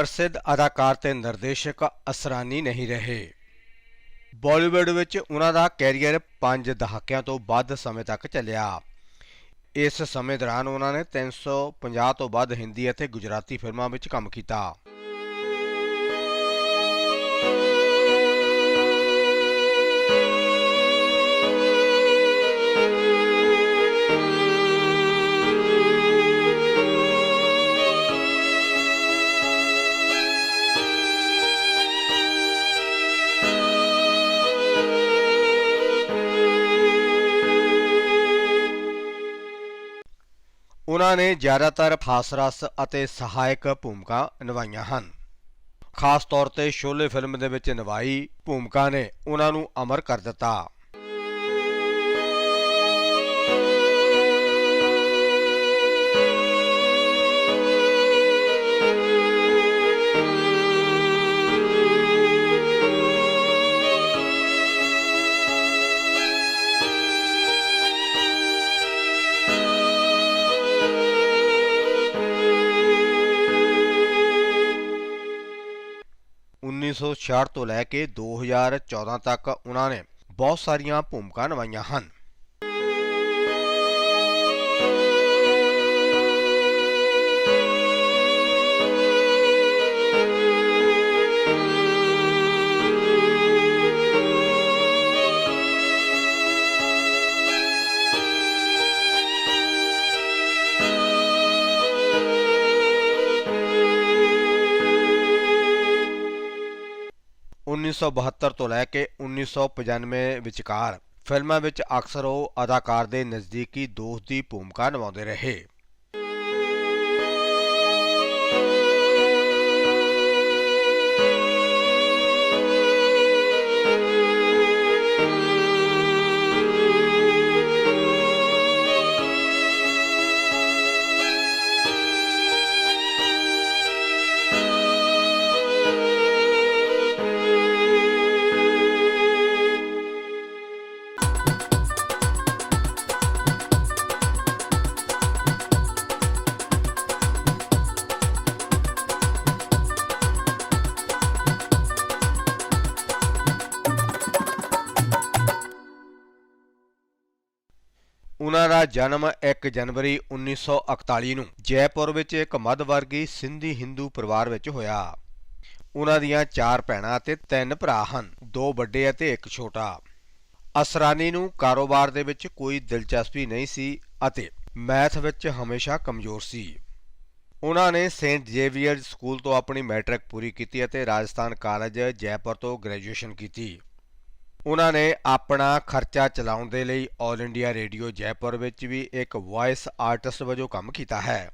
ਪ੍ਰਸਿੱਧ ਅਦਾਕਾਰ ਤੇ ਨਿਰਦੇਸ਼ਕ ਅਸਰਾਨੀ ਨਹੀਂ ਰਹੇ। ਬਾਲੀਵੁੱਡ ਵਿੱਚ ਉਹਨਾਂ ਦਾ ਕੈਰੀਅਰ 5 ਦਹਾਕਿਆਂ ਤੋਂ ਵੱਧ ਸਮੇਂ ਤੱਕ ਚੱਲਿਆ। ਇਸ ਸਮੇਂ ਦੌਰਾਨ ਉਹਨਾਂ ਨੇ 350 ਤੋਂ ਵੱਧ ਹਿੰਦੀ ਅਤੇ ਗੁਜਰਾਤੀ ਫਿਲਮਾਂ ਵਿੱਚ ਕੰਮ ਕੀਤਾ। ਉਹਨਾਂ ਨੇ ਜ਼ਿਆਦਾਤਰ ਹਾਸਰਸ ਅਤੇ ਸਹਾਇਕ ਭੂਮਿਕਾ ਨਿਭਾਈਆਂ ਹਨ। ਖਾਸ ਤੌਰ ਤੇ ਸ਼ੋਲੇ ਫਿਲਮ ਦੇ ਵਿੱਚ ਨਿਭਾਈ ਭੂਮਿਕਾ ਨੇ ਉਹਨਾਂ ਨੂੰ ਅਮਰ ਕਰ ਦਿੱਤਾ। ਉੱਨੀ ਸੌ ਛਿਆਹਠ ਤੋਂ ਲੈ ਕੇ 2014 ਤੱਕ ਉਹਨਾਂ ਨੇ ਬਹੁਤ ਸਾਰੀਆਂ ਭੂਮਿਕਾ ਨਿਭਾਈਆਂ ਹਨ। ਉੱਨੀ ਸੌ ਬਹੱਤਰ ਤੋਂ ਲੈ ਕੇ 1995 ਵਿਚਕਾਰ ਫਿਲਮਾਂ ਵਿੱਚ ਅਕਸਰ ਉਹ ਅਦਾਕਾਰ ਦੇ ਨਜ਼ਦੀਕੀ ਦੋਸਤ ਦੀ ਭੂਮਿਕਾ ਨਿਭਾਉਂਦੇ ਰਹੇ। ਜਨਮ 1 ਜਨਵਰੀ 1941 ਨੂੰ ਜੈਪੁਰ ਵਿੱਚ ਇੱਕ ਮੱਧ ਵਰਗੀ ਸਿੰਧੀ ਹਿੰਦੂ ਪਰਿਵਾਰ ਵਿੱਚ ਹੋਇਆ। ਉਹਨਾਂ ਦੀਆਂ ਚਾਰ ਭੈਣਾਂ ਅਤੇ ਤਿੰਨ ਭਰਾ ਹਨ, ਦੋ ਵੱਡੇ ਅਤੇ ਇੱਕ ਛੋਟਾ। ਅਸਰਾਨੀ ਨੂੰ ਕਾਰੋਬਾਰ ਦੇ ਵਿੱਚ ਕੋਈ ਦਿਲਚਸਪੀ ਨਹੀਂ ਸੀ ਅਤੇ ਮੈਥ ਵਿੱਚ ਹਮੇਸ਼ਾ ਕਮਜ਼ੋਰ ਸੀ। ਉਹਨਾਂ ਨੇ ਸੇਂਟ ਜ਼ੇਵੀਅਰ ਸਕੂਲ ਤੋਂ ਆਪਣੀ ਮੈਟ੍ਰਿਕ ਪੂਰੀ ਕੀਤੀ ਅਤੇ ਰਾਜਸਥਾਨ ਕਾਲਜ ਜੈਪੁਰ ਤੋਂ ਗ੍ਰੈਜੂਏਸ਼ਨ ਕੀਤੀ। ਉਹਨਾਂ ਨੇ ਆਪਣਾ ਖਰਚਾ ਚਲਾਉਣ ਦੇ ਲਈ 올 ਇੰਡੀਆ ਰੇਡੀਓ ਜੈਪੁਰ ਵਿੱਚ ਵੀ ਇੱਕ ਵਾਇਸ ਆਰਟਿਸਟ ਵਜੋਂ ਕੰਮ ਕੀਤਾ ਹੈ।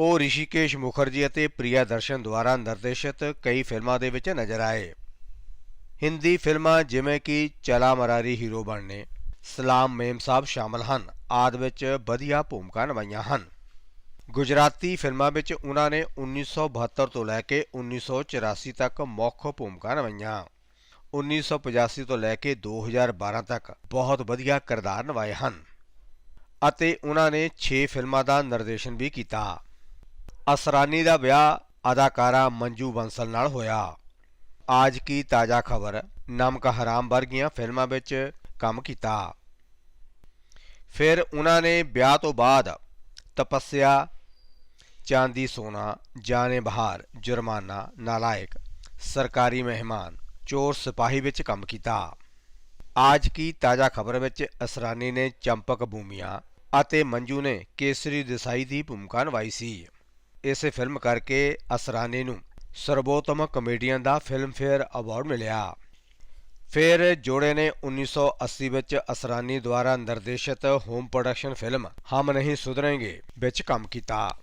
ਉਹ ਰਿਸ਼ੀਕੇਸ਼ ਮੁਖਰਜੀ ਅਤੇ ਪ੍ਰਿਆ ਦਰਸ਼ਨ ਦੁਆਰਾ ਨਿਰਦੇਸ਼ਿਤ ਕਈ ਫਿਲਮਾਂ ਦੇ ਵਿੱਚ ਨਜ਼ਰ ਆਏ। ਹਿੰਦੀ ਫਿਲਮਾਂ ਜਿਵੇਂ ਕਿ ਚਲਾ ਮਰਾਰੀ ਹੀਰੋ ਬਣਨੇ, ਸਲਾਮ ਮੇਮ ਸਾਹਿਬ ਸ਼ਾਮਲ ਹਨ, ਆਦ ਵਿੱਚ ਵਧੀਆ ਭੂਮਿਕਾ ਨਿਭਾਈਆਂ ਹਨ। ਗੁਜਰਾਤੀ ਫਿਲਮਾਂ ਵਿੱਚ ਉਹਨਾਂ ਨੇ 1972 ਤੋਂ ਲੈ ਕੇ 1984 ਤੱਕ ਮੁੱਖ ਭੂਮਿਕਾ ਨਿਭਾਈਆਂ। 1985 ਤੋਂ ਲੈ ਕੇ 2012 ਤੱਕ ਬਹੁਤ ਵਧੀਆ ਕਿਰਦਾਰ ਨਿਭਾਏ ਹਨ ਅਤੇ ਉਹਨਾਂ ਨੇ 6 ਫਿਲਮਾਂ ਦਾ ਨਿਰਦੇਸ਼ਨ ਵੀ ਕੀਤਾ। ਅਸਰਾਨੀ ਦਾ ਵਿਆਹ ਅਦਾਕਾਰਾ ਮੰਜੂ ਬੰਸਲ ਨਾਲ ਹੋਇਆ। ਆਜ ਕੀ ਤਾਜ਼ਾ ਖਬਰ, ਨਮਕ ਹਰਾਮ ਵਰਗੀਆਂ ਫਿਲਮਾਂ ਵਿੱਚ ਕੰਮ ਕੀਤਾ। ਫਿਰ ਉਹਨਾਂ ਨੇ ਵਿਆਹ ਤੋਂ ਬਾਅਦ ਤਪੱਸਿਆ, ਚਾਂਦੀ ਸੋਨਾ, ਜਾਣੇ ਬਹਾਰ, ਜੁਰਮਾਨਾ, ਨਾਲਾਇਕ, ਸਰਕਾਰੀ ਮਹਿਮਾਨ ਚੋਰ ਸਿਪਾਹੀ ਵਿੱਚ ਕੰਮ ਕੀਤਾ। ਆਜ ਕੀ ਤਾਜ਼ਾ ਖਬਰ ਵਿੱਚ ਅਸਰਾਨੀ ਨੇ ਚੰਪਕ ਭੂਮੀਆਂ ਅਤੇ ਮੰਜੂ ਨੇ ਕੇਸਰੀ ਦੇਸਾਈ ਦੀ ਭੂਮਿਕਾ ਨਿਭਾਈ ਸੀ। ਇਸ ਫਿਲਮ ਕਰਕੇ ਅਸਰਾਨੀ ਨੂੰ ਸਰਬੋਤਮ ਕਮੇਡੀਅਨ ਦਾ ਫਿਲਮਫੇਅਰ ਅਵਾਰਡ ਮਿਲਿਆ। ਫਿਰ ਜੋੜੇ ਨੇ 1980 ਵਿੱਚ ਅਸਰਾਨੀ ਦੁਆਰਾ ਨਿਰਦੇਸ਼ਿਤ home production film Hum Nahin Sudhrenge ਵਿੱਚ ਕੰਮ ਕੀਤਾ।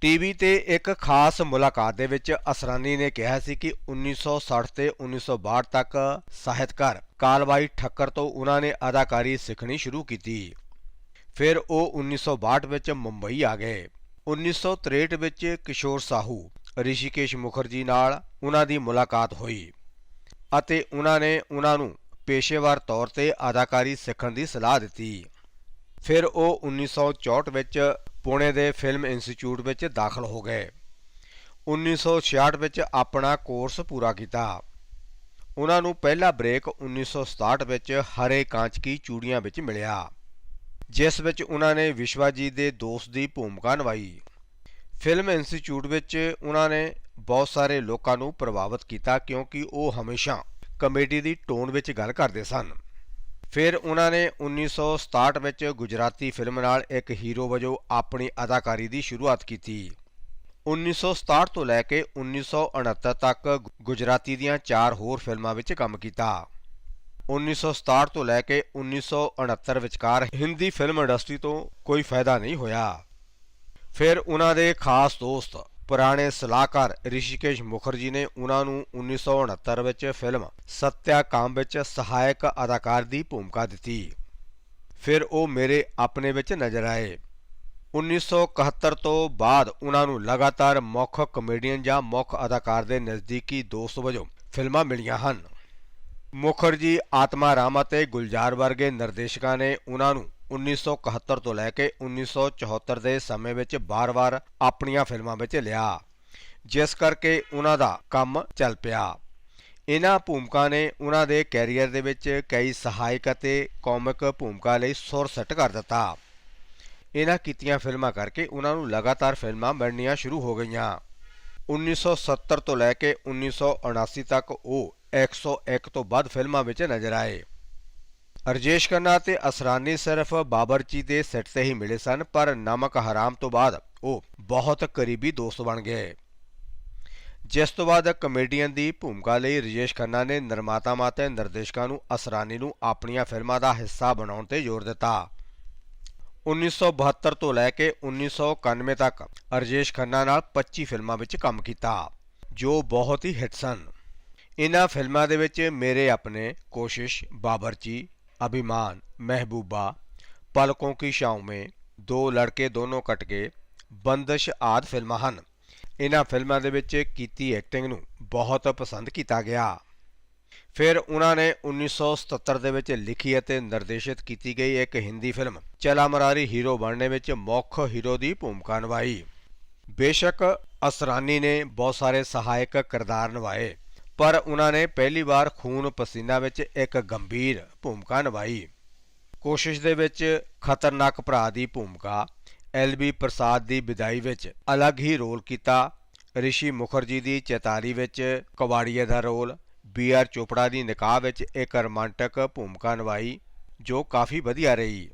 ਟੀਵੀ ਤੇ ਇੱਕ ਖਾਸ ਮੁਲਾਕਾਤ ਦੇ ਵਿੱਚ ਅਸਰਾਨੀ ਨੇ ਕਿਹਾ ਸੀ ਕਿ 1960 ਤੇ 1962 ਤੱਕ ਸਾਹਿਤਕਾਰ ਕਾਲਵਾਈ ਠੱਕਰ ਤੋਂ ਉਹਨਾਂ ਨੇ ਅਦਾਕਾਰੀ ਸਿੱਖਣੀ ਸ਼ੁਰੂ ਕੀਤੀ। ਫਿਰ ਉਹ 1962 ਵਿੱਚ ਮੁੰਬਈ ਆ ਗਏ। 1963 ਵਿੱਚ ਕਿਸ਼ੋਰ ਸਾਹੂ, ਰਿਸ਼ੀਕੇਸ਼ ਮੁਖਰਜੀ ਨਾਲ ਉਹਨਾਂ ਦੀ ਮੁਲਾਕਾਤ ਹੋਈ ਅਤੇ ਉਹਨਾਂ ਨੇ ਉਹਨਾਂ ਨੂੰ ਪੇਸ਼ੇਵਰ ਤੌਰ ਤੇ ਅਦਾਕਾਰੀ ਸਿੱਖਣ ਦੀ ਸਲਾਹ ਦਿੱਤੀ। ਫਿਰ ਉਹ 1964 ਵਿੱਚ ਪੁਣੇ ਦੇ ਫਿਲਮ ਇੰਸਟੀਚਿਊਟ ਵਿੱਚ ਦਾਖਲ ਹੋ ਗਏ। 1966 ਵਿੱਚ ਆਪਣਾ ਕੋਰਸ ਪੂਰਾ ਕੀਤਾ। ਉਹਨਾਂ ਨੂੰ ਪਹਿਲਾ ਬ੍ਰੇਕ 1967 ਵਿੱਚ ਹਰੇ ਕਾਂਚ ਕੀ ਚੂੜੀਆਂ ਵਿੱਚ ਮਿਲਿਆ, ਜਿਸ ਵਿੱਚ ਉਹਨਾਂ ਨੇ ਵਿਸ਼ਵਾਜੀਤ ਦੇ ਦੋਸਤ ਦੀ ਭੂਮਿਕਾ ਨਿਭਾਈ। ਫਿਲਮ ਇੰਸਟੀਚਿਊਟ ਵਿੱਚ ਉਹਨਾਂ ਨੇ ਬਹੁਤ ਸਾਰੇ ਲੋਕਾਂ ਨੂੰ ਪ੍ਰਭਾਵਿਤ ਕੀਤਾ ਕਿਉਂਕਿ ਉਹ ਹਮੇਸ਼ਾ ਕਮੇਡੀ ਦੀ ਟੋਨ ਵਿੱਚ ਗੱਲ ਕਰਦੇ ਸਨ। ਫਿਰ ਉਹਨਾਂ ਨੇ 1967 ਵਿੱਚ ਗੁਜਰਾਤੀ ਫਿਲਮ ਨਾਲ ਇੱਕ ਹੀਰੋ ਵਜੋਂ ਆਪਣੀ ਅਦਾਕਾਰੀ ਦੀ ਸ਼ੁਰੂਆਤ ਕੀਤੀ। 1967 ਤੋਂ ਲੈ ਕੇ 1969 ਤੱਕ ਗੁਜਰਾਤੀ ਦੀਆਂ ਚਾਰ ਹੋਰ ਫਿਲਮਾਂ ਵਿੱਚ ਕੰਮ ਕੀਤਾ। 1967 ਤੋਂ ਲੈ ਕੇ 1969 ਵਿਚਕਾਰ ਹਿੰਦੀ ਫਿਲਮ ਇੰਡਸਟਰੀ ਤੋਂ ਕੋਈ ਫਾਇਦਾ ਨਹੀਂ ਹੋਇਆ। ਫਿਰ ਉਹਨਾਂ ਦੇ ਖਾਸ ਦੋਸਤ ਪੁਰਾਣੇ ਸਲਾਹਕਾਰ ਰਿਸ਼ੀਕੇਸ਼ ਮੁਖਰਜੀ ਨੇ ਉਹਨਾਂ ਨੂੰ 1969 ਵਿੱਚ ਫਿਲਮ ਸੱਤਿਆ ਕਾਮ ਵਿੱਚ ਸਹਾਇਕ ਅਦਾਕਾਰ ਦੀ ਭੂਮਿਕਾ ਦਿੱਤੀ। ਫਿਰ ਉਹ ਮੇਰੇ ਆਪਣੇ ਵਿੱਚ ਨਜ਼ਰ ਆਏ। 1971 ਤੋਂ ਬਾਅਦ ਉਹਨਾਂ ਨੂੰ ਲਗਾਤਾਰ ਮੁੱਖ ਕਮੇਡੀਅਨ ਜਾਂ ਮੁੱਖ ਅਦਾਕਾਰ ਦੇ ਨਜ਼ਦੀਕੀ ਦੋਸਤ ਵਜੋਂ ਫਿਲਮਾਂ ਮਿਲੀਆਂ ਹਨ। ਮੁਖਰਜੀ ਆਤਮਾ ਰਾਮ ਅਤੇ ਗੁਲਜ਼ਾਰ ਵਰਗੇ ਨਿਰਦੇਸ਼ਕਾਂ ਨੇ ਉਹਨਾਂ ਨੂੰ 1971 ਤੋਂ ਲੈ ਕੇ 1974 ਦੇ ਸਮੇਂ ਵਿੱਚ ਬਾਰ-ਬਾਰ ਆਪਣੀਆਂ ਫਿਲਮਾਂ ਵਿੱਚ ਲਿਆ, ਜਿਸ ਕਰਕੇ ਉਹਨਾਂ ਦਾ ਕੰਮ ਚੱਲ ਪਿਆ। ਇਹਨਾਂ ਭੂਮਿਕਾ ਨੇ ਉਹਨਾਂ ਦੇ ਕੈਰੀਅਰ ਦੇ ਵਿੱਚ ਕਈ ਸਹਾਇਕ ਅਤੇ ਕਾਮਿਕ ਭੂਮਿਕਾ ਲਈ ਸੁਰ ਸੈੱਟ ਕਰ ਦਿੱਤਾ। ਇਹਨਾਂ ਕੀਤੀਆਂ ਫਿਲਮਾਂ ਕਰਕੇ ਉਹਨਾਂ ਨੂੰ ਲਗਾਤਾਰ ਫਿਲਮਾਂ ਬਣਨੀਆਂ ਸ਼ੁਰੂ ਹੋ ਗਈਆਂ। 1970 ਤੋਂ ਲੈ ਕੇ 1979 ਤੱਕ ਉਹ 101 ਤੋਂ ਵੱਧ ਫਿਲਮਾਂ ਵਿੱਚ ਨਜ਼ਰ ਆਏ। ਅਰਜੇਸ਼ ਖੰਨਾ ਅਤੇ ਅਸਰਾਨੀ ਸਿਰਫ ਬਾਬਰਚੀ ਦੇ ਸੈੱਟ ਤੇ ਹੀ ਮਿਲੇ ਸਨ, ਪਰ ਨਮਕ ਹਰਾਮ ਤੋਂ ਬਾਅਦ ਉਹ ਬਹੁਤ ਕਰੀਬੀ ਦੋਸਤ ਬਣ ਗਏ। ਜਿਸ ਤੋਂ ਬਾਅਦ ਕਮੇਡੀਅਨ ਦੀ ਭੂਮਿਕਾ ਲਈ ਰਜੇਸ਼ ਖੰਨਾ ਨੇ ਨਿਰਮਾਤਾਵਾਂ ਅਤੇ ਨਿਰਦੇਸ਼ਕਾਂ ਨੂੰ ਅਸਰਾਨੀ ਨੂੰ ਆਪਣੀਆਂ ਫਿਲਮਾਂ ਦਾ ਹਿੱਸਾ ਬਣਾਉਣ ਤੇ ਜ਼ੋਰ ਦਿੱਤਾ। 1972 ਤੋਂ ਲੈ ਕੇ 1991 ਤੱਕ ਰਜੇਸ਼ ਖੰਨਾ ਨਾਲ 25 ਫਿਲਮਾਂ ਵਿੱਚ ਕੰਮ ਕੀਤਾ, ਜੋ ਬਹੁਤ ਹੀ ਹਿੱਟ ਸਨ। ਇਹਨਾਂ ਫਿਲਮਾਂ ਦੇ ਵਿੱਚ ਮੇਰੇ ਆਪਣੇ ਕੋਸ਼ਿਸ਼, ਬਾਬਰਚੀ ਅਭਿਮਾਨ ਮਹਿਬੂਬਾ ਪਲਕੋਂ ਕੀ ਛਾਉਂ ਮੇਂ ਦੋ ਲੜਕੇ ਦੋਨੋਂ ਕਟ ਗਏ ਬੰਦਸ਼ ਆਦ ਫਿਲਮਾਂ ਹਨ ਇਹਨਾਂ ਫਿਲਮਾਂ ਦੇ ਵਿੱਚ ਕੀਤੀ ਐਕਟਿੰਗ ਨੂੰ ਬਹੁਤ ਪਸੰਦ ਕੀਤਾ ਗਿਆ ਫਿਰ ਉਹਨਾਂ ਨੇ 1977 ਦੇ ਵਿੱਚ ਲਿਖੀ ਅਤੇ ਨਿਰਦੇਸ਼ਿਤ ਕੀਤੀ ਗਈ ਇੱਕ ਹਿੰਦੀ ਫਿਲਮ ਚਲਾ ਮਰਾਰੀ ਹੀਰੋ ਬਣਨੇ ਵਿੱਚ ਮੁੱਖ ਹੀਰੋ ਦੀ ਭੂਮਿਕਾ ਨਿਭਾਈ ਬੇਸ਼ੱਕ ਅਸਰਾਨੀ ਨੇ ਬਹੁਤ ਸਾਰੇ ਸਹਾਇਕ ਕਿਰਦਾਰ ਨਿਭਾਏ ਪਰ ਉਹਨਾਂ ਨੇ ਪਹਿਲੀ ਵਾਰ ਖੂਨ ਪਸੀਨਾ ਵਿੱਚ ਇੱਕ ਗੰਭੀਰ ਭੂਮਿਕਾ ਨਿਭਾਈ। ਕੋਸ਼ਿਸ਼ ਦੇ ਵਿੱਚ ਖਤਰਨਾਕ ਭਰਾ ਦੀ ਭੂਮਿਕਾ ਐਲਬੀ ਪ੍ਰਸਾਦ ਦੀ ਵਿਦਾਈ ਵਿੱਚ ਅਲੱਗ ਹੀ ਰੋਲ ਕੀਤਾ। ਰਿਸ਼ੀ ਮੁਖਰਜੀ ਦੀ ਚੇਤਾਰੀ ਵਿੱਚ ਕਵਾੜੀਏ ਦਾ ਰੋਲ, ਬੀ ਆਰ ਚੋਪੜਾ ਦੀ ਨਿਕਾਹ ਵਿੱਚ ਇੱਕ ਰੋਮਾਂਟਿਕ ਭੂਮਿਕਾ ਨਿਭਾਈ, ਜੋ ਕਾਫੀ ਵਧੀਆ ਰਹੀ।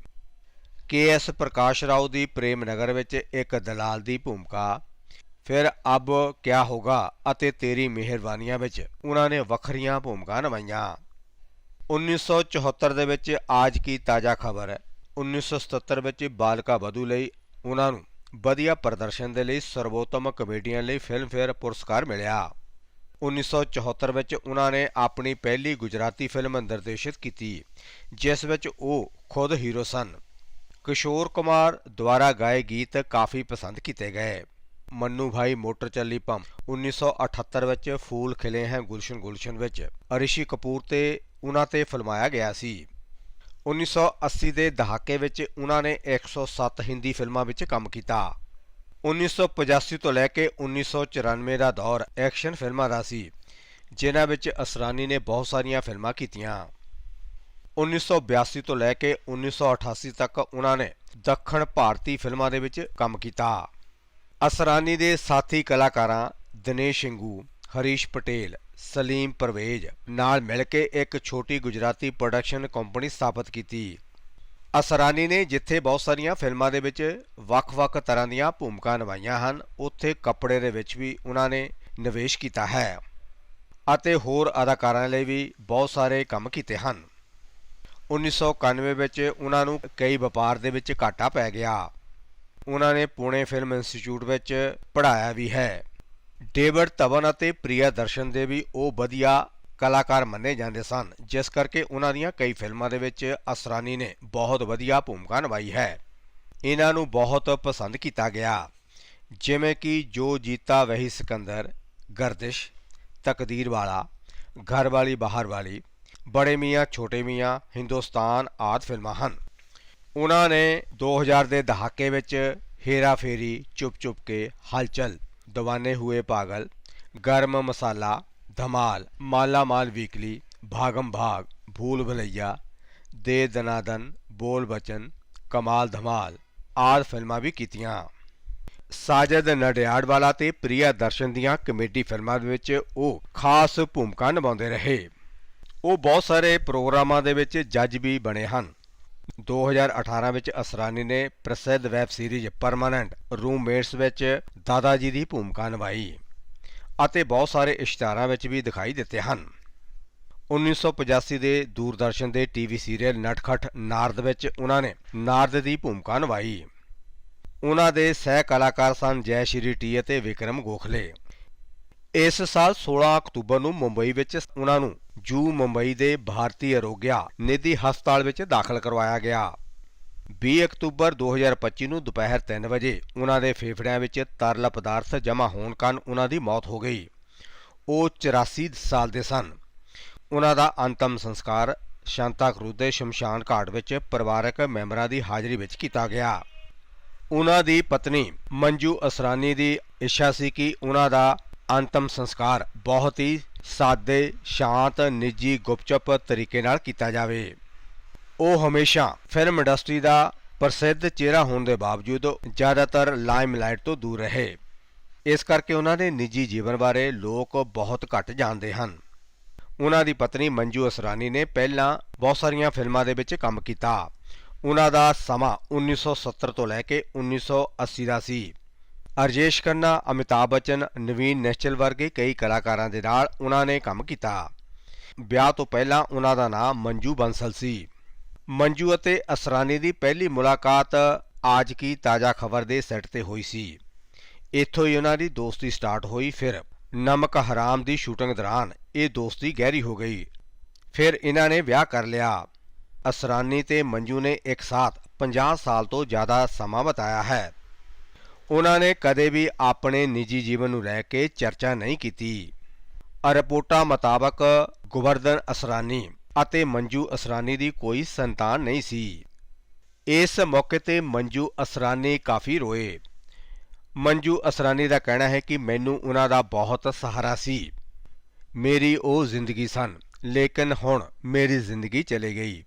ਕੇ ਐਸ ਪ੍ਰਕਾਸ਼ ਰਾਓ ਦੀ ਪ੍ਰੇਮ ਨਗਰ ਵਿੱਚ ਇੱਕ ਦਲਾਲ ਦੀ ਭੂਮਿਕਾ ਫਿਰ ਅਬ ਕਿਆ ਹੋਗਾ ਅਤੇ ਤੇਰੀ ਮਿਹਰਬਾਨੀਆਂ ਵਿੱਚ ਉਹਨਾਂ ਨੇ ਵੱਖਰੀਆਂ ਭੂਮਿਕਾ ਨਿਭਾਈਆਂ। 1974 ਦੇ ਵਿੱਚ ਆਜ ਕੀ ਤਾਜ਼ਾ ਖਬਰ ਹੈ। 1977 ਵਿੱਚ ਬਾਲਕਾ ਵਧੂ ਲਈ ਉਹਨਾਂ ਨੂੰ ਵਧੀਆ ਪ੍ਰਦਰਸ਼ਨ ਦੇ ਲਈ ਸਰਵੋਤਮ ਕਮੇਡੀਅਨ ਲਈ ਫਿਲਮਫੇਅਰ ਪੁਰਸਕਾਰ ਮਿਲਿਆ। 1974 ਵਿੱਚ ਉਹਨਾਂ ਨੇ ਆਪਣੀ ਪਹਿਲੀ ਗੁਜਰਾਤੀ ਫਿਲਮ ਨਿਰਦੇਸ਼ਿਤ ਕੀਤੀ, ਜਿਸ ਵਿੱਚ ਉਹ ਖੁਦ ਹੀਰੋ ਸਨ। ਕਿਸ਼ੋਰ ਕੁਮਾਰ ਦੁਆਰਾ ਗਾਏ ਗੀਤ ਕਾਫੀ ਪਸੰਦ ਕੀਤੇ ਗਏ। ਮੰਨੂ ਭਾਈ ਮੋਟਰ ਚੱਲੀ ਪੰਮ 1978 ਵਿੱਚ ਫੂਲ ਖਿਲੇ ਹੈ ਗੁਲਸ਼ਨ ਗੁਲਸ਼ਨ ਵਿੱਚ। ਰਿਸ਼ੀ ਕਪੂਰ ਤੇ ਉਹਨਾਂ ਤੇ ਫਿਲਮਾਇਆ ਗਿਆ ਸੀ। 1980 ਦੇ ਦਹਾਕੇ ਵਿੱਚ ਉਹਨਾਂ ਨੇ 107 ਹਿੰਦੀ ਫਿਲਮਾਂ ਵਿੱਚ ਕੰਮ ਕੀਤਾ। 1985 ਤੋਂ ਲੈ ਕੇ 1994 ਦਾ ਦੌਰ ਐਕਸ਼ਨ ਫਿਲਮਾਂ ਦਾ ਸੀ, ਜਿਨ੍ਹਾਂ ਵਿੱਚ ਅਸਰਾਨੀ ਨੇ ਬਹੁਤ ਸਾਰੀਆਂ ਫਿਲਮਾਂ ਕੀਤੀਆਂ। 1982 ਤੋਂ ਲੈ ਕੇ 1988 ਤੱਕ ਉਹਨਾਂ ਨੇ ਦੱਖਣ ਭਾਰਤੀ ਫਿਲਮਾਂ ਦੇ ਵਿੱਚ ਕੰਮ ਕੀਤਾ। ਅਸਰਾਨੀ ਦੇ ਸਾਥੀ ਕਲਾਕਾਰਾਂ ਦਿਨੇਸ਼ ਸਿੰਘੂ ਹਰੀਸ਼ ਪਟੇਲ, ਸਲੀਮ ਪਰਵੇਜ਼ ਨਾਲ ਮਿਲ ਕੇ ਇੱਕ ਛੋਟੀ ਗੁਜਰਾਤੀ ਪ੍ਰੋਡਕਸ਼ਨ ਕੰਪਨੀ ਸਥਾਪਿਤ ਕੀਤੀ। ਅਸਰਾਨੀ ਨੇ ਜਿੱਥੇ ਬਹੁਤ ਸਾਰੀਆਂ ਫਿਲਮਾਂ ਦੇ ਵਿੱਚ ਵੱਖ-ਵੱਖ ਤਰ੍ਹਾਂ ਦੀਆਂ ਭੂਮਿਕਾ ਨਿਭਾਈਆਂ ਹਨ, ਉੱਥੇ ਕੱਪੜੇ ਦੇ ਵਿੱਚ ਵੀ ਉਹਨਾਂ ਨੇ ਨਿਵੇਸ਼ ਕੀਤਾ ਹੈ ਅਤੇ ਹੋਰ ਅਦਾਕਾਰਾਂ ਲਈ ਵੀ ਬਹੁਤ ਸਾਰੇ ਕੰਮ ਕੀਤੇ ਹਨ। 1991 ਵਿੱਚ ਉਹਨਾਂ ਨੂੰ ਕਈ ਵਪਾਰ ਦੇ ਵਿੱਚ ਘਾਟਾ ਪੈ ਗਿਆ। ਉਹਨਾਂ ਨੇ ਪੁਣੇ ਫਿਲਮ ਇੰਸਟੀਚਿਊਟ ਵਿੱਚ ਪੜ੍ਹਾਇਆ ਵੀ ਹੈ। ਡੇਵਿਡ ਧਵਨ ਅਤੇ ਪ੍ਰਿਆ ਦਰਸ਼ਨ ਦੇ ਵੀ ਉਹ ਵਧੀਆ ਕਲਾਕਾਰ ਮੰਨੇ ਜਾਂਦੇ ਸਨ, ਜਿਸ ਕਰਕੇ ਉਹਨਾਂ ਦੀਆਂ ਕਈ ਫਿਲਮਾਂ ਦੇ ਵਿੱਚ ਅਸਰਾਨੀ ਨੇ ਬਹੁਤ ਵਧੀਆ ਭੂਮਿਕਾ ਨਿਭਾਈ ਹੈ। ਇਹਨਾਂ ਨੂੰ ਬਹੁਤ ਪਸੰਦ ਕੀਤਾ ਗਿਆ। ਜਿਵੇਂ ਕਿ ਜੋ ਜੀਤਾ ਵਹੀ ਸਿਕੰਦਰ, ਗਰਦਿਸ਼, ਤਕਦੀਰ ਵਾਲਾ, ਘਰ ਵਾਲੀ ਬਾਹਰ ਵਾਲੀ, ਬੜੇ ਮੀਆਂ, ਛੋਟੇ ਮੀਆਂ, ਹਿੰਦੁਸਤਾਨ ਆਦ ਫਿਲਮਾਂ ਹਨ। ਉਹਨਾਂ ਨੇ 2000 ਦੇ ਦਹਾਕੇ ਵਿੱਚ ਹੇਰਾ ਫੇਰੀ ਚੁੱਪ-ਚੁੱਪ ਕੇ ਹਲਚਲ ਦਵਾਨੇ ਹੋਏ ਪਾਗਲ, ਗਰਮ ਮਸਾਲਾ, ਧਮਾਲ ਮਾਲਾ ਮਾਲ ਵੀਕਲੀ, ਭਾਗਮ ਭਾਗ, ਭੂਲ ਭਲਈਆ, ਦੇ ਦਨਾਦਨ, ਬੋਲ ਬਚਨ, ਕਮਾਲ ਧਮਾਲ ਆਦ ਫਿਲਮਾਂ ਵੀ ਕੀਤੀਆਂ। ਸਾਜਦ ਨਡਿਆੜ ਵਾਲਾ ਤੇ ਪ੍ਰੀਆ ਦਰਸ਼ਨ ਦੀਆਂ ਕਮੇਡੀ ਫਿਲਮਾਂ ਵਿੱਚ ਉਹ ਖਾਸ ਭੂਮਿਕਾ ਨਿਭਾਉਂਦੇ ਰਹੇ। ਉਹ ਬਹੁਤ ਸਾਰੇ ਪ੍ਰੋਗਰਾਮਾਂ ਦੇ ਵਿੱਚ ਜੱਜ ਵੀ ਬਣੇ ਹਨ। 2018 ਵਿੱਚ ਅਸਰਾਨੀ ਨੇ ਪ੍ਰਸਿੱਧ ਵੈਬ ਸੀਰੀਜ਼ ਪਰਮਾਨੈਂਟ ਰੂਮਮੇਟਸ ਵਿੱਚ ਦਾਦਾ ਜੀ ਦੀ ਭੂਮਿਕਾ ਨਿਭਾਈ ਅਤੇ ਬਹੁਤ ਸਾਰੇ ਇਸ਼ਤਿਹਾਰਾਂ ਵਿੱਚ ਵੀ ਦਿਖਾਈ ਦਿੱਤੇ ਹਨ। 1985 ਦੇ ਦੂਰਦਰਸ਼ਨ ਦੇ ਟੀਵੀ ਸੀਰੀਅਲ ਨਟਖਟ ਨਾਰਦ ਵਿੱਚ ਉਹਨਾਂ ਨੇ ਨਾਰਦ ਦੀ ਭੂਮਿਕਾ ਨਿਭਾਈ। ਉਹਨਾਂ ਦੇ ਸਹਿ ਕਲਾਕਾਰ ਸਨ ਜੈ ਸ਼੍ਰੀ ਟੀ ਅਤੇ ਵਿਕਰਮ ਗੋਖਲੇ। ਇਸ ਸਾਲ 16 ਅਕਤੂਬਰ ਨੂੰ ਮੁੰਬਈ ਵਿੱਚ ਉਹਨਾਂ ਨੂੰ ਜੂ ਮੁੰਬਈ ਦੇ ਭਾਰਤੀ ਅਰੋਗਿਆ ਨਿਧੀ ਹਸਪਤਾਲ ਵਿੱਚ ਦਾਖਲ ਕਰਵਾਇਆ ਗਿਆ। 20 ਅਕਤੂਬਰ 2025 ਨੂੰ ਦੁਪਹਿਰ 3 ਵਜੇ ਉਹਨਾਂ ਦੇ ਫੇਫੜਿਆਂ ਵਿੱਚ ਤਰਲ ਪਦਾਰਥ ਜਮ੍ਹਾਂ ਹੋਣ ਕਾਰਨ ਉਹਨਾਂ ਦੀ ਮੌਤ ਹੋ ਗਈ। ਉਹ 84 ਸਾਲ ਦੇ ਸਨ। ਉਹਨਾਂ ਦਾ ਅੰਤਮ ਸੰਸਕਾਰ ਸ਼ਾਂਤਾ ਕਰੂਜ਼ ਦੇ ਸ਼ਮਸ਼ਾਨ ਘਾਟ ਵਿੱਚ ਪਰਿਵਾਰਕ ਮੈਂਬਰਾਂ ਦੀ ਹਾਜ਼ਰੀ ਵਿੱਚ ਕੀਤਾ ਗਿਆ। ਉਹਨਾਂ ਦੀ ਪਤਨੀ ਮੰਜੂ ਅਸਰਾਨੀ ਦੀ ਇੱਛਾ ਸੀ ਕਿ ਉਹਨਾਂ ਦਾ ਅੰਤਮ ਸੰਸਕਾਰ ਬਹੁਤ ਹੀ ਸਾਦੇ, ਸ਼ਾਂਤ, ਨਿੱਜੀ, ਗੁਪਚੁਪ ਤਰੀਕੇ ਨਾਲ ਕੀਤਾ ਜਾਵੇ। ਉਹ ਹਮੇਸ਼ਾ ਫਿਲਮ ਇੰਡਸਟਰੀ ਦਾ ਪ੍ਰਸਿੱਧ ਚਿਹਰਾ ਹੋਣ ਦੇ ਬਾਵਜੂਦ ਜ਼ਿਆਦਾਤਰ ਲਾਈਮਲਾਈਟ ਤੋਂ ਦੂਰ ਰਹੇ। ਇਸ ਕਰਕੇ ਉਹਨਾਂ ਦੇ ਨਿੱਜੀ ਜੀਵਨ ਬਾਰੇ ਲੋਕ ਬਹੁਤ ਘੱਟ ਜਾਣਦੇ ਹਨ। ਉਹਨਾਂ ਦੀ ਪਤਨੀ ਮੰਜੂ ਅਸਰਾਨੀ ਨੇ ਪਹਿਲਾਂ ਬਹੁਤ ਸਾਰੀਆਂ ਫਿਲਮਾਂ ਦੇ ਵਿੱਚ ਕੰਮ ਕੀਤਾ। ਉਹਨਾਂ ਦਾ ਸਮਾਂ 1970 ਤੋਂ ਲੈ ਕੇ 1980 ਦਾ ਸੀ। ਅਰਜੇਸ਼ ਖੰਨਾ, ਅਮਿਤਾਭ ਬੱਚਨ, ਨਵੀਨ ਨੈਸ਼ਨਲ ਵਰਗੇ ਕਈ ਕਲਾਕਾਰਾਂ ਦੇ ਨਾਲ ਉਹਨਾਂ ਨੇ ਕੰਮ ਕੀਤਾ। ਵਿਆਹ ਤੋਂ ਪਹਿਲਾਂ ਉਹਨਾਂ ਦਾ ਨਾਮ ਮੰਜੂ ਬੰਸਲ ਸੀ। ਮੰਜੂ ਅਤੇ ਅਸਰਾਨੀ ਦੀ ਪਹਿਲੀ ਮੁਲਾਕਾਤ ਆਜ ਕੀ ਤਾਜ਼ਾ ਖਬਰ ਦੇ ਸੈੱਟ ਤੇ ਹੋਈ ਸੀ। ਇੱਥੋਂ ਹੀ ਉਹਨਾਂ ਦੀ ਦੋਸਤੀ ਸਟਾਰਟ ਹੋਈ, ਫਿਰ ਨਮਕ ਹਰਾਮ ਦੀ ਸ਼ੂਟਿੰਗ ਦੌਰਾਨ ਇਹ ਦੋਸਤੀ ਗਹਿਰੀ ਹੋ ਗਈ। ਫਿਰ ਇਹਨਾਂ ਨੇ ਵਿਆਹ ਕਰ ਲਿਆ। ਅਸਰਾਨੀ ਤੇ ਮੰਜੂ ਨੇ ਇੱਕ ਸਾਥ 50 ਸਾਲ ਤੋਂ ਜ਼ਿਆਦਾ ਸਮਾਂ ਬਿਤਾਇਆ ਹੈ। ਉਹਨਾਂ ਨੇ ਕਦੇ ਵੀ ਆਪਣੇ ਨਿੱਜੀ ਜੀਵਨ ਨੂੰ ਲੈ ਕੇ ਚਰਚਾ ਨਹੀਂ ਕੀਤੀ। ਰਿਪੋਰਟਾਂ ਮੁਤਾਬਕ ਗੋਵਰਧਨ ਅਸਰਾਨੀ ਅਤੇ ਮੰਜੂ ਅਸਰਾਨੀ ਦੀ ਕੋਈ ਸੰਤਾਨ ਨਹੀਂ ਸੀ। ਇਸ ਮੌਕੇ ਤੇ ਮੰਜੂ ਅਸਰਾਨੀ ਕਾਫੀ ਰੋਏ। ਮੰਜੂ ਅਸਰਾਨੀ ਦਾ ਕਹਿਣਾ ਹੈ ਕਿ ਮੈਨੂੰ ਉਹਨਾਂ ਦਾ ਬਹੁਤ ਸਹਾਰਾ ਸੀ। ਮੇਰੀ ਉਹ ਜ਼ਿੰਦਗੀ ਸਨ, ਲੇਕਿਨ ਹੁਣ ਮੇਰੀ ਜ਼ਿੰਦਗੀ ਚਲੀ ਗਈ।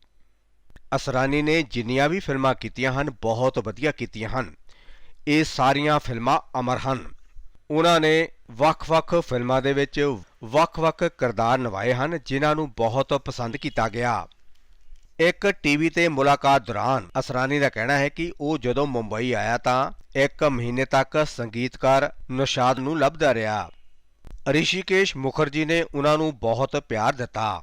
ਅਸਰਾਨੀ ਨੇ ਜਿੰਨੀਆਂ ਵੀ ਫਿਲਮਾਂ ਕੀਤੀਆਂ ਹਨ, ਬਹੁਤ ਵਧੀਆ ਕੀਤੀਆਂ ਹਨ। ਇਹ ਸਾਰੀਆਂ ਫਿਲਮਾਂ ਅਮਰ ਹਨ। ਉਹਨਾਂ ਨੇ ਵੱਖ-ਵੱਖ ਫਿਲਮਾਂ ਦੇ ਵਿੱਚ ਵੱਖ-ਵੱਖ ਕਿਰਦਾਰ ਨਿਭਾਏ ਹਨ, ਜਿਨ੍ਹਾਂ ਨੂੰ ਬਹੁਤ ਪਸੰਦ ਕੀਤਾ ਗਿਆ। ਇੱਕ ਟੀਵੀ ਤੇ ਮੁਲਾਕਾਤ ਦੌਰਾਨ ਅਸਰਾਨੀ ਦਾ ਕਹਿਣਾ ਹੈ ਕਿ ਉਹ ਜਦੋਂ ਮੁੰਬਈ ਆਇਆ ਤਾਂ ਇੱਕ ਮਹੀਨੇ ਤੱਕ ਸੰਗੀਤਕਾਰ ਨੌਸ਼ਾਦ ਨੂੰ ਲੱਭਦਾ ਰਿਹਾ। ਰਿਸ਼ੀਕੇਸ਼ ਮੁਖਰਜੀ ਨੇ ਉਹਨਾਂ ਨੂੰ ਬਹੁਤ ਪਿਆਰ ਦਿੱਤਾ।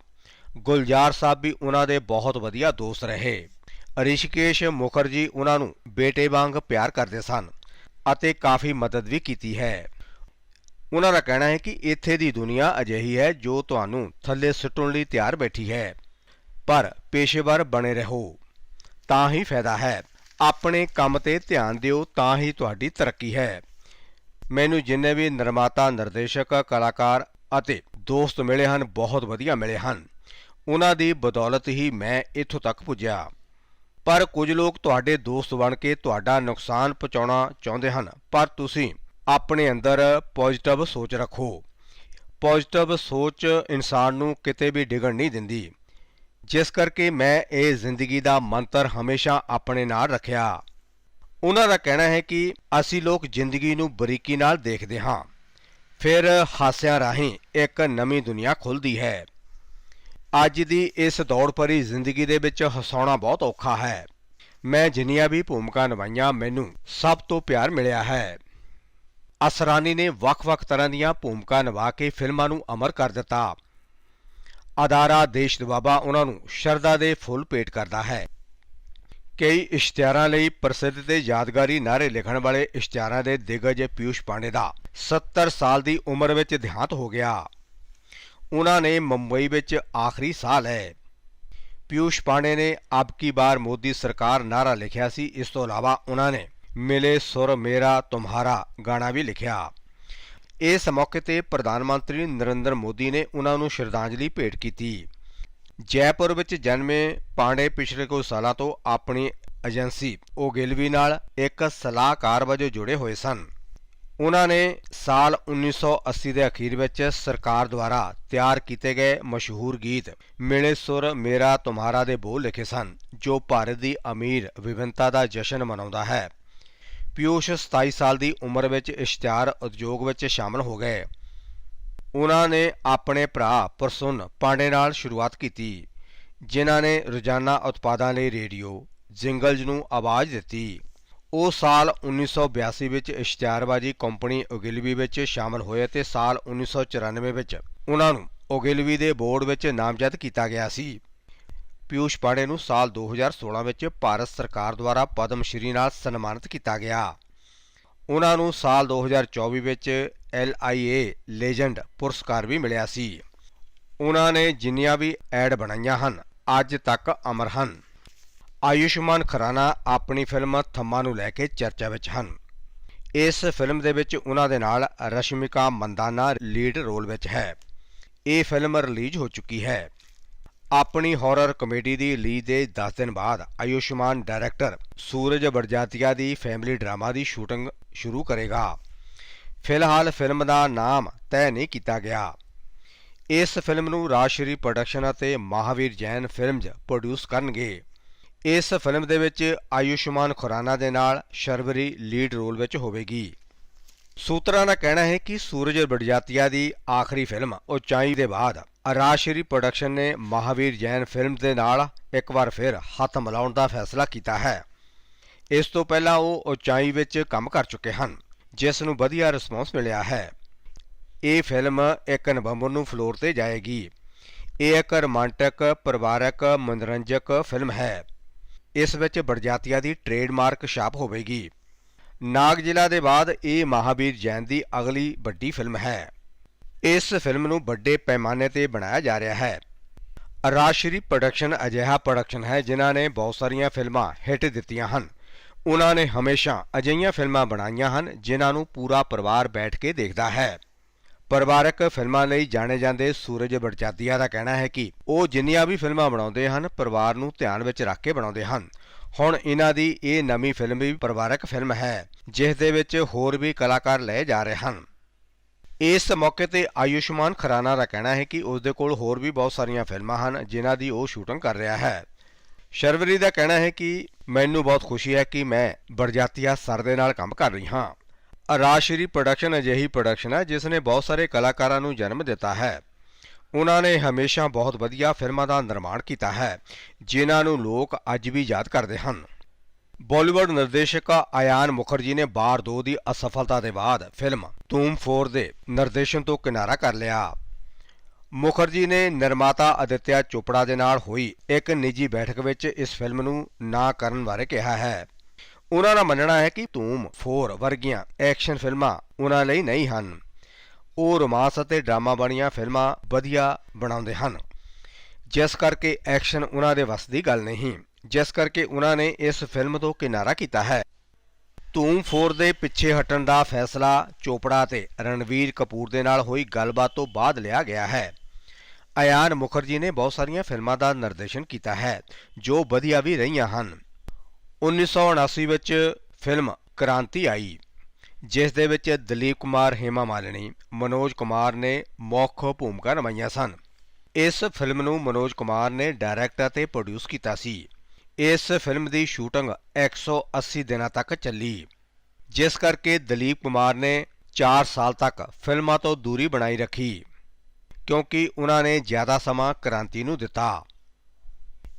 ਗੁਲਜ਼ਾਰ ਸਾਹਿਬ ਵੀ ਉਹਨਾਂ ਦੇ ਬਹੁਤ ਵਧੀਆ ਦੋਸਤ ਰਹੇ। ਰਿਸ਼ੀਕੇਸ਼ ਮੁਖਰਜੀ ਉਹਨਾਂ ਨੂੰ ਬੇਟੇ ਵਾਂਗ ਪਿਆਰ ਕਰਦੇ ਸਨ ਅਤੇ ਕਾਫੀ ਮਦਦ ਵੀ ਕੀਤੀ ਹੈ। ਉਹਨਾਂ ਦਾ ਕਹਿਣਾ ਹੈ ਕਿ ਇੱਥੇ ਦੀ ਦੁਨੀਆ ਅਜਿਹੀ ਹੈ ਜੋ ਤੁਹਾਨੂੰ ਥੱਲੇ ਸੁੱਟਣ ਲਈ ਤਿਆਰ ਬੈਠੀ ਹੈ, ਪਰ ਪੇਸ਼ੇਵਰ ਬਣੇ ਰਹੋ, ਤਾਂ ਹੀ ਫਾਇਦਾ ਹੈ। ਆਪਣੇ ਕੰਮ ਤੇ ਧਿਆਨ ਦਿਓ, ਤਾਂ ਹੀ ਤੁਹਾਡੀ ਤਰੱਕੀ ਹੈ। ਮੈਨੂੰ ਜਿੰਨੇ ਵੀ ਨਿਰਮਾਤਾ, ਨਿਰਦੇਸ਼ਕ, ਕਲਾਕਾਰ ਅਤੇ ਦੋਸਤ ਮਿਲੇ ਹਨ, ਬਹੁਤ ਵਧੀਆ ਮਿਲੇ ਹਨ। ਉਹਨਾਂ ਦੀ ਬਦੌਲਤ ਹੀ ਮੈਂ ਇੱਥੋਂ ਤੱਕ ਪੁੱਜਿਆ। ਪਰ ਕੁਝ ਲੋਕ ਤੁਹਾਡੇ ਦੋਸਤ ਬਣ ਕੇ ਤੁਹਾਡਾ ਨੁਕਸਾਨ ਪਹੁੰਚਾਉਣਾ ਚਾਹੁੰਦੇ ਹਨ। ਪਰ ਤੁਸੀਂ ਆਪਣੇ ਅੰਦਰ ਪੋਜ਼ਿਟਿਵ ਸੋਚ ਰੱਖੋ। ਪੋਜ਼ਿਟਿਵ ਸੋਚ ਇਨਸਾਨ ਨੂੰ ਕਿਤੇ ਵੀ ਡਿੱਗਣ ਨਹੀਂ ਦਿੰਦੀ। ਜਿਸ ਕਰਕੇ ਮੈਂ ਇਹ ਜ਼ਿੰਦਗੀ ਦਾ ਮੰਤਰ ਹਮੇਸ਼ਾ ਆਪਣੇ ਨਾਲ ਰੱਖਿਆ। ਉਹਨਾਂ ਦਾ ਕਹਿਣਾ ਹੈ ਕਿ ਅਸੀਂ ਲੋਕ ਜ਼ਿੰਦਗੀ ਨੂੰ ਬਰੀਕੀ ਨਾਲ ਦੇਖਦੇ ਹਾਂ। ਫਿਰ ਹਾਸਿਆਂ ਰਾਹੀਂ ਇੱਕ ਨਵੀਂ ਦੁਨੀਆ ਖੁੱਲਦੀ ਹੈ। ਅੱਜ ਦੀ ਇਸ ਦੌੜ ਭਰੀ ਜ਼ਿੰਦਗੀ ਦੇ ਵਿੱਚ ਹਸਾਉਣਾ ਬਹੁਤ ਔਖਾ ਹੈ। ਮੈਂ ਜਿੰਨੀਆਂ ਵੀ ਭੂਮਿਕਾ ਨਿਭਾਈਆਂ, ਮੈਨੂੰ ਸਭ ਤੋਂ ਪਿਆਰ ਮਿਲਿਆ ਹੈ। ਅਸਰਾਨੀ ਨੇ ਵੱਖ-ਵੱਖ ਤਰ੍ਹਾਂ ਦੀਆਂ ਭੂਮਿਕਾ ਨਿਭਾ ਕੇ ਫਿਲਮਾਂ ਨੂੰ ਅਮਰ ਕਰ ਦਿੱਤਾ। ਅਦਾਰਾ ਦੇਸ਼ ਦਵਾਬਾ ਉਹਨਾਂ ਨੂੰ ਸ਼ਰਧਾ ਦੇ ਫੁੱਲ ਭੇਟ ਕਰਦਾ ਹੈ। ਕਈ ਇਸ਼ਤਿਹਾਰਾਂ ਲਈ ਪ੍ਰਸਿੱਧ ਤੇ ਯਾਦਗਾਰੀ ਨਾਰੇ ਲਿਖਣ ਵਾਲੇ ਇਸ਼ਤਿਹਾਰਾਂ ਦੇ ਦਿਗਜ ਪਿਊਸ਼ ਪਾਂਡੇ ਦਾ 70 ਸਾਲ ਦੀ ਉਮਰ ਵਿੱਚ ਦੇਹਾਂਤ ਹੋ ਗਿਆ। ਉਹਨਾਂ ਨੇ ਮੁੰਬਈ ਵਿੱਚ ਆਖਰੀ ਸਾਹ ਲਏ। ਪਿਊਸ਼ ਪਾਂਡੇ ਨੇ ਅਬ ਕੀ ਬਾਰ ਮੋਦੀ ਸਰਕਾਰ ਨਾਰਾ ਲਿਖਿਆ ਸੀ, ਇਸ ਤੋਂ ਇਲਾਵਾ ਉਹਨਾਂ ਨੇ ਮਿਲੇ ਸੁਰ ਮੇਰਾ ਤੁਮਹਾਰਾ ਗਾਣਾ ਵੀ ਲਿਖਿਆ। ਇਸ ਮੌਕੇ ਤੇ ਪ੍ਰਧਾਨ ਮੰਤਰੀ ਨਰਿੰਦਰ ਮੋਦੀ ਨੇ ਉਹਨਾਂ ਨੂੰ ਸ਼ਰਧਾਂਜਲੀ ਭੇਟ ਕੀਤੀ। ਜੈਪੁਰ ਵਿੱਚ ਜਨਮੇ ਪਾਂਡੇ ਪਿਛਲੇ ਕੁਝ ਸਾਲਾਂ ਤੋਂ ਆਪਣੀ ਏਜੰਸੀ ਓਗਿਲਵੀ ਨਾਲ ਇੱਕ ਸਲਾਹਕਾਰ ਵਜੋਂ ਜੁੜੇ ਹੋਏ ਸਨ। ਉਹਨਾਂ ਨੇ ਸਾਲ 1980 ਦੇ ਅਖੀਰ ਵਿੱਚ ਸਰਕਾਰ ਦੁਆਰਾ ਤਿਆਰ ਕੀਤੇ ਗਏ ਮਸ਼ਹੂਰ ਗੀਤ ਮਿਲੇ ਸੁਰ ਮੇਰਾ ਤੁਹਾਰਾ ਦੇ ਬੋਲ ਲਿਖੇ ਸਨ, ਜੋ ਭਾਰਤ ਦੀ ਅਮੀਰ ਵਿਭਿੰਨਤਾ ਦਾ ਜਸ਼ਨ ਮਨਾਉਂਦਾ ਹੈ। ਪਿਊਸ਼ 27 ਸਾਲ ਦੀ ਉਮਰ ਵਿੱਚ ਇਸ਼ਤਿਹਾਰ ਉਦਯੋਗ ਵਿੱਚ ਸ਼ਾਮਲ ਹੋ ਗਏ। ਉਹਨਾਂ ਨੇ ਆਪਣੇ ਭਰਾ ਪ੍ਰਸੁਨ ਪਾਂਡੇ ਨਾਲ ਸ਼ੁਰੂਆਤ ਕੀਤੀ, ਜਿਨ੍ਹਾਂ ਨੇ ਰੋਜ਼ਾਨਾ ਉਤਪਾਦਾਂ ਲਈ ਰੇਡੀਓ, ਜਿੰਗਲਜ਼ ਨੂੰ ਆਵਾਜ਼ ਦਿੱਤੀ। ਉਹ ਸਾਲ 1982 ਵਿੱਚ ਇਸ਼ਤਿਹਾਰਬਾਜ਼ੀ ਕੰਪਨੀ ਓਗਿਲਵੀ ਵਿੱਚ ਸ਼ਾਮਲ ਹੋਏ ਅਤੇ ਸਾਲ 1994 ਵਿੱਚ ਉਹਨਾਂ ਨੂੰ ਓਗਿਲਵੀ ਦੇ ਬੋਰਡ ਵਿੱਚ ਨਾਮਜ਼ਦ ਕੀਤਾ ਗਿਆ ਸੀ। ਪਿਊਸ਼ ਪਾੜੇ ਨੂੰ ਸਾਲ 2016 ਵਿੱਚ ਭਾਰਤ ਸਰਕਾਰ ਦੁਆਰਾ ਪਦਮ ਸ਼੍ਰੀ ਨਾਲ ਸਨਮਾਨਿਤ ਕੀਤਾ ਗਿਆ। ਉਹਨਾਂ ਨੂੰ ਸਾਲ 2024 ਵਿੱਚ LIA ਲੈਜੈਂਡ ਪੁਰਸਕਾਰ ਵੀ ਮਿਲਿਆ ਸੀ। ਉਹਨਾਂ ਨੇ ਜਿੰਨੀਆਂ ਵੀ ਐਡ ਬਣਾਈਆਂ ਹਨ, ਅੱਜ ਤੱਕ ਅਮਰ ਹਨ। ਆਯੁਸ਼ਮਾਨ ਖਰਾਨਾ ਆਪਣੀ ਫਿਲਮ ਥੰਮਾ ਨੂੰ ਲੈ ਕੇ ਚਰਚਾ ਵਿੱਚ ਹਨ। ਇਸ ਫਿਲਮ ਦੇ ਵਿੱਚ ਉਹਨਾਂ ਦੇ ਨਾਲ ਰਸ਼ਮਿਕਾ ਮੰਦਾਨਾ ਲੀਡ ਰੋਲ ਵਿੱਚ ਹੈ। ਇਹ ਫਿਲਮ ਰਿਲੀਜ਼ ਹੋ ਚੁੱਕੀ ਹੈ। ਆਪਣੀ ਹਾਰਰ ਕਮੇਡੀ ਦੀ ਰਿਲੀਜ਼ ਦੇ 10 ਦਿਨ ਬਾਅਦ ਆਯੁਸ਼ਮਾਨ ਡਾਇਰੈਕਟਰ ਸੂਰਜ ਬੜਜਾਤੀਆ ਦੀ ਫੈਮਿਲੀ ਡਰਾਮਾ ਦੀ ਸ਼ੂਟਿੰਗ ਸ਼ੁਰੂ ਕਰੇਗਾ। ਫਿਲਹਾਲ ਫਿਲਮ ਦਾ ਨਾਮ ਤੈਅ ਨਹੀਂ ਕੀਤਾ ਗਿਆ। ਇਸ ਫਿਲਮ ਨੂੰ ਰਾਜਸ਼੍ਰੀ ਪ੍ਰੋਡਕਸ਼ਨ ਅਤੇ ਮਹਾਵੀਰ ਜੈਨ ਫਿਲਮਜ਼ ਪ੍ਰੋਡਿਊਸ ਕਰਨਗੇ। ਇਸ ਫਿਲਮ ਦੇ ਵਿੱਚ ਆਯੁਸ਼ਮਾਨ ਖੁਰਾਨਾ ਦੇ ਨਾਲ ਸ਼ਰਵਰੀ ਲੀਡ ਰੋਲ ਵਿੱਚ ਹੋਵੇਗੀ। ਸੂਤਰਾਂ ਦਾ ਕਹਿਣਾ ਹੈ ਕਿ ਸੂਰਜ ਬੜਜਾਤੀਆ ਦੀ ਆਖਰੀ ਫਿਲਮ ਉਚਾਈ ਦੇ ਬਾਅਦ ਰਾਜਸ਼੍ਰੀ ਪ੍ਰੋਡਕਸ਼ਨ ਨੇ ਮਹਾਵੀਰ ਜੈਨ ਫਿਲਮ ਦੇ ਨਾਲ ਇੱਕ ਵਾਰ ਫਿਰ ਹੱਥ ਮਿਲਾਉਣ ਦਾ ਫੈਸਲਾ ਕੀਤਾ ਹੈ। ਇਸ ਤੋਂ ਪਹਿਲਾਂ ਉਹ ਉਚਾਈ ਵਿੱਚ ਕੰਮ ਕਰ ਚੁੱਕੇ ਹਨ, ਜਿਸ ਨੂੰ ਵਧੀਆ ਰਿਸਪੌਂਸ ਮਿਲਿਆ ਹੈ। ਇਹ ਫਿਲਮ 1 ਨਵੰਬਰ ਨੂੰ ਫਲੋਰ ਤੇ ਜਾਏਗੀ। ਇਹ ਇੱਕ ਰੋਮਾਂਟਿਕ, ਪਰਿਵਾਰਕ, ਮਨੋਰੰਜਕ ਫਿਲਮ ਹੈ। ਇਸ ਵਿੱਚ ਬੜਜਾਤੀਆ ਦੀ ਟ੍ਰੇਡਮਾਰਕ ਛਾਪ ਹੋਵੇਗੀ। ਨਾਗ ਜ਼ਿਲ੍ਹਾ ਦੇ ਬਾਅਦ ਇਹ ਮਹਾਵੀਰ ਜੈਨ ਦੀ ਅਗਲੀ ਵੱਡੀ ਫਿਲਮ ਹੈ। ਇਸ ਫਿਲਮ ਨੂੰ ਵੱਡੇ ਪੈਮਾਨੇ ਤੇ ਬਣਾਇਆ ਜਾ ਰਿਹਾ ਹੈ। ਰਾਸ਼ਰੀ ਪ੍ਰੋਡਕਸ਼ਨ ਅਜਿਹਾ ਪ੍ਰੋਡਕਸ਼ਨ ਹੈ ਜਿਨ੍ਹਾਂ ਨੇ ਬਹੁਤ ਸਾਰੀਆਂ ਫਿਲਮਾਂ ਹਿੱਟ ਦਿੱਤੀਆਂ ਹਨ। ਉਹਨਾਂ ਨੇ ਹਮੇਸ਼ਾ ਅਜਿਹੀਆਂ ਫਿਲਮਾਂ ਬਣਾਈਆਂ ਹਨ ਜਿਨ੍ਹਾਂ ਨੂੰ ਪੂਰਾ ਪਰਿਵਾਰ ਬੈਠ ਕੇ ਦੇਖਦਾ ਹੈ। ਪਰਿਵਾਰਕ ਫਿਲਮਾਂ ਲਈ ਜਾਣੇ ਜਾਂਦੇ ਸੂਰਜ ਬੜਜਾਤੀਆ ਦਾ ਕਹਿਣਾ ਹੈ ਕਿ ਉਹ ਜਿੰਨੀਆਂ ਵੀ ਫਿਲਮਾਂ ਬਣਾਉਂਦੇ ਹਨ, ਪਰਿਵਾਰ ਨੂੰ ਧਿਆਨ ਵਿੱਚ ਰੱਖ ਕੇ ਬਣਾਉਂਦੇ ਹਨ। ਹੁਣ ਇਹਨਾਂ ਦੀ ਇਹ ਨਵੀਂ ਫਿਲਮ ਵੀ ਪਰਿਵਾਰਕ ਫਿਲਮ ਹੈ, ਜਿਸ ਦੇ ਵਿੱਚ ਹੋਰ ਵੀ ਕਲਾਕਾਰ ਲਏ ਜਾ ਰਹੇ ਹਨ। ਇਸ ਮੌਕੇ ਤੇ ਆਯੁਸ਼ਮਾਨ ਖਰਾਨਾ ਦਾ ਕਹਿਣਾ ਹੈ ਕਿ ਉਸ ਦੇ ਕੋਲ ਹੋਰ ਵੀ ਬਹੁਤ ਸਾਰੀਆਂ ਫਿਲਮਾਂ ਹਨ, ਜਿਨ੍ਹਾਂ ਦੀ ਉਹ ਸ਼ੂਟਿੰਗ ਕਰ ਰਿਹਾ ਹੈ। ਸ਼ਰਵਰੀ ਦਾ ਕਹਿਣਾ ਹੈ ਕਿ ਮੈਨੂੰ ਬਹੁਤ ਖੁਸ਼ੀ ਹੈ ਕਿ ਮੈਂ ਬੜਜਾਤੀਆ ਸਰ ਦੇ ਨਾਲ ਕੰਮ ਕਰ ਰਹੀ ਹਾਂ। ਰਾਜਸ਼੍ਰੀ ਪ੍ਰੋਡਕਸ਼ਨ ਅਜਿਹੀ ਪ੍ਰੋਡਕਸ਼ਨ ਹੈ ਜਿਸ ਨੇ ਬਹੁਤ ਸਾਰੇ ਕਲਾਕਾਰਾਂ ਨੂੰ ਜਨਮ ਦਿੱਤਾ ਹੈ। ਉਹਨਾਂ ਨੇ ਹਮੇਸ਼ਾ ਬਹੁਤ ਵਧੀਆ ਫਿਲਮਾਂ ਦਾ ਨਿਰਮਾਣ ਕੀਤਾ ਹੈ, ਜਿਨ੍ਹਾਂ ਨੂੰ ਲੋਕ ਅੱਜ ਵੀ ਯਾਦ ਕਰਦੇ ਹਨ। ਬਾਲੀਵੁੱਡ ਨਿਰਦੇਸ਼ਕ ਆਯਾਨ ਮੁਖਰਜੀ ਨੇ ਬਾਰ 2 ਦੀ ਅਸਫਲਤਾ ਦੇ ਬਾਅਦ ਫਿਲਮ ਤੂਮ 4 ਦੇ ਨਿਰਦੇਸ਼ਨ ਤੋਂ ਕਿਨਾਰਾ ਕਰ ਲਿਆ। ਮੁਖਰਜੀ ਨੇ ਨਿਰਮਾਤਾ ਅਦਿੱਤਿਆ ਚੋਪੜਾ ਦੇ ਨਾਲ ਹੋਈ ਇੱਕ ਨਿੱਜੀ ਬੈਠਕ ਵਿੱਚ ਇਸ ਫਿਲਮ ਨੂੰ ਨਾ ਕਰਨ ਬਾਰੇ ਕਿਹਾ ਹੈ। ਉਹਨਾਂ ਦਾ ਮੰਨਣਾ ਹੈ ਕਿ ਧੂਮ 4 ਵਰਗੀਆਂ ਐਕਸ਼ਨ ਫਿਲਮਾਂ ਉਹਨਾਂ ਲਈ ਨਹੀਂ ਹਨ। ਉਹ ਰੋਮਾਂਸ ਅਤੇ ਡਰਾਮਾ ਬਣੀਆਂ ਫਿਲਮਾਂ ਵਧੀਆ ਬਣਾਉਂਦੇ ਹਨ। ਜਿਸ ਕਰਕੇ ਐਕਸ਼ਨ ਉਹਨਾਂ ਦੇ ਵੱਸ ਦੀ ਗੱਲ ਨਹੀਂ। ਜਿਸ ਕਰਕੇ ਉਹਨਾਂ ਨੇ ਇਸ ਫਿਲਮ ਤੋਂ ਕਿਨਾਰਾ ਕੀਤਾ ਹੈ। ਧੂਮ 4 ਦੇ ਪਿੱਛੇ ਹਟਣ ਦਾ ਫੈਸਲਾ ਚੋਪੜਾ ਤੇ ਰਣਵੀਰ ਕਪੂਰ ਦੇ ਨਾਲ ਹੋਈ ਗੱਲਬਾਤ ਤੋਂ ਬਾਅਦ ਲਿਆ ਗਿਆ ਹੈ। ਆਯਾਨ ਮੁਖਰਜੀ ਨੇ ਬਹੁਤ ਸਾਰੀਆਂ ਫਿਲਮਾਂ ਦਾ ਨਿਰਦੇਸ਼ਨ ਕੀਤਾ ਹੈ, ਜੋ ਵਧੀਆ ਵੀ ਰਹੀਆਂ ਹਨ। 1979 ਵਿੱਚ ਫਿਲਮ ਕ੍ਰਾਂਤੀ ਆਈ, ਜਿਸ ਦੇ ਵਿੱਚ ਦਲੀਪ ਕੁਮਾਰ, ਹੇਮਾ ਮਾਲਿਨੀ, ਮਨੋਜ ਕੁਮਾਰ ਨੇ ਮੁੱਖ ਭੂਮਿਕਾ ਨਿਭਾਈਆਂ ਸਨ। ਇਸ ਫਿਲਮ ਨੂੰ ਮਨੋਜ ਕੁਮਾਰ ਨੇ ਡਾਇਰੈਕਟ ਅਤੇ ਪ੍ਰੋਡਿਊਸ ਕੀਤਾ ਸੀ। ਇਸ ਫਿਲਮ ਦੀ ਸ਼ੂਟਿੰਗ 180 ਦਿਨਾਂ ਤੱਕ ਚੱਲੀ, ਜਿਸ ਕਰਕੇ ਦਲੀਪ ਕੁਮਾਰ ਨੇ 4 ਸਾਲ ਤੱਕ ਫਿਲਮਾਂ ਤੋਂ ਦੂਰੀ ਬਣਾਈ ਰੱਖੀ, ਕਿਉਂਕਿ ਉਹਨਾਂ ਨੇ ਜ਼ਿਆਦਾ ਸਮਾਂ ਕ੍ਰਾਂਤੀ ਨੂੰ ਦਿੱਤਾ।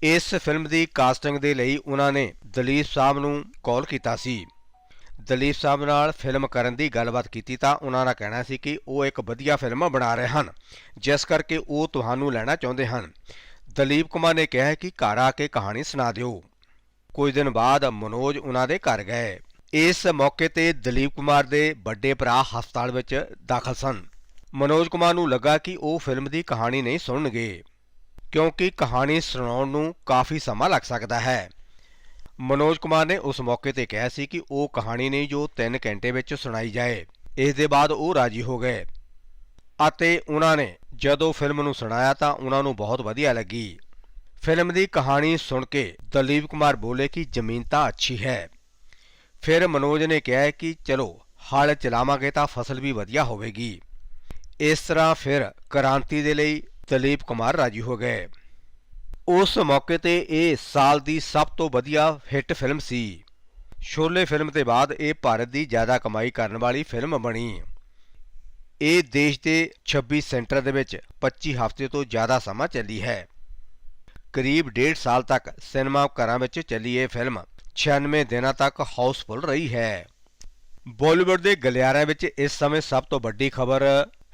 ਇਸ ਫਿਲਮ ਦੀ ਕਾਸਟਿੰਗ ਦੇ ਲਈ ਉਹਨਾਂ ਨੇ ਦਲੀਪ ਸਾਹਿਬ ਨੂੰ ਕਾਲ ਕੀਤਾ ਸੀ। ਦਲੀਪ ਸਾਹਿਬ ਨਾਲ ਫਿਲਮ ਕਰਨ ਦੀ ਗੱਲਬਾਤ ਕੀਤੀ ਤਾਂ ਉਹਨਾਂ ਦਾ ਕਹਿਣਾ ਸੀ ਕਿ ਉਹ ਇੱਕ ਵਧੀਆ ਫਿਲਮ ਬਣਾ ਰਹੇ ਹਨ, ਜਿਸ ਕਰਕੇ ਉਹ ਤੁਹਾਨੂੰ ਲੈਣਾ ਚਾਹੁੰਦੇ ਹਨ। ਦਲੀਪ ਕੁਮਾਰ ਨੇ ਕਿਹਾ ਕਿ ਘਰ ਆ ਕੇ ਕਹਾਣੀ ਸੁਣਾ ਦਿਓ। ਕੁਝ ਦਿਨ ਬਾਅਦ ਮਨੋਜ ਉਹਨਾਂ ਦੇ ਘਰ ਗਏ। ਇਸ ਮੌਕੇ ਤੇ ਦਲੀਪ ਕੁਮਾਰ ਦੇ ਵੱਡੇ ਭਰਾ ਹਸਪਤਾਲ ਵਿੱਚ ਦਾਖਲ ਸਨ। ਮਨੋਜ ਕੁਮਾਰ ਨੂੰ ਲੱਗਾ ਕਿ ਉਹ ਫਿਲਮ ਦੀ ਕਹਾਣੀ ਨਹੀਂ ਸੁਣਨਗੇ। ਕਿਉਂਕਿ ਕਹਾਣੀ ਸੁਣਾਉਣ ਨੂੰ ਕਾਫੀ ਸਮਾਂ ਲੱਗ ਸਕਦਾ ਹੈ। ਮਨੋਜ ਕੁਮਾਰ ਨੇ ਉਸ ਮੌਕੇ ਤੇ ਕਿਹਾ ਸੀ ਕਿ ਉਹ ਕਹਾਣੀ ਨਹੀਂ ਜੋ 3 ਘੰਟੇ ਵਿੱਚ ਸੁਣਾਈ ਜਾਏ। ਇਸ ਦੇ ਬਾਅਦ ਉਹ ਰਾਜੀ ਹੋ ਗਏ। ਅਤੇ ਉਹਨਾਂ ਨੇ ਜਦੋਂ ਫਿਲਮ ਨੂੰ ਸੁਣਾਇਆ ਤਾਂ ਉਹਨਾਂ ਨੂੰ ਬਹੁਤ ਵਧੀਆ ਲੱਗੀ। ਫਿਲਮ ਦੀ ਕਹਾਣੀ ਸੁਣ ਕੇ ਦਲੀਪ ਕੁਮਾਰ ਬੋਲੇ ਕਿ ਜ਼ਮੀਨ ਤਾਂ ਅੱਛੀ ਹੈ। ਫਿਰ ਮਨੋਜ ਨੇ ਕਿਹਾ ਕਿ ਚਲੋ, ਹਲ ਚਲਾਵਾਂਗੇ ਤਾਂ ਫਸਲ ਵੀ ਵਧੀਆ ਹੋਵੇਗੀ। ਇਸ ਤਰ੍ਹਾਂ ਫਿਰ ਕ੍ਰਾਂਤੀ ਦੇ ਲਈ ਦਲੀਪ ਕੁਮਾਰ ਰਾਜੀ ਹੋ ਗਏ। ਉਸ ਮੌਕੇ ਤੇ ਇਹ ਸਾਲ ਦੀ ਸਭ ਤੋਂ ਵਧੀਆ ਹਿੱਟ ਫਿਲਮ ਸੀ। ਸ਼ੋਲੇ ਫਿਲਮ ਦੇ ਬਾਅਦ ਇਹ ਭਾਰਤ ਦੀ ਜ਼ਿਆਦਾ ਕਮਾਈ ਕਰਨ ਵਾਲੀ ਫਿਲਮ ਬਣੀ। ਇਹ ਦੇਸ਼ ਦੇ 26 ਸੈਂਟਰ ਦੇ ਵਿੱਚ 25 ਹਫ਼ਤੇ ਤੋਂ ਜ਼ਿਆਦਾ ਸਮਾਂ ਚੱਲੀ ਹੈ। ਕਰੀਬ ਡੇਢ ਸਾਲ ਤੱਕ ਸਿਨੇਮਾ ਘਰਾਂ ਵਿੱਚ ਚੱਲੀ ਇਹ ਫਿਲਮ 96 ਦਿਨਾਂ ਤੱਕ ਹਾਊਸਫੁੱਲ ਰਹੀ ਹੈ। ਬਾਲੀਵੁੱਡ ਦੇ ਗਲਿਆਰਿਆਂ ਵਿੱਚ ਇਸ ਸਮੇਂ ਸਭ ਤੋਂ ਵੱਡੀ ਖਬਰ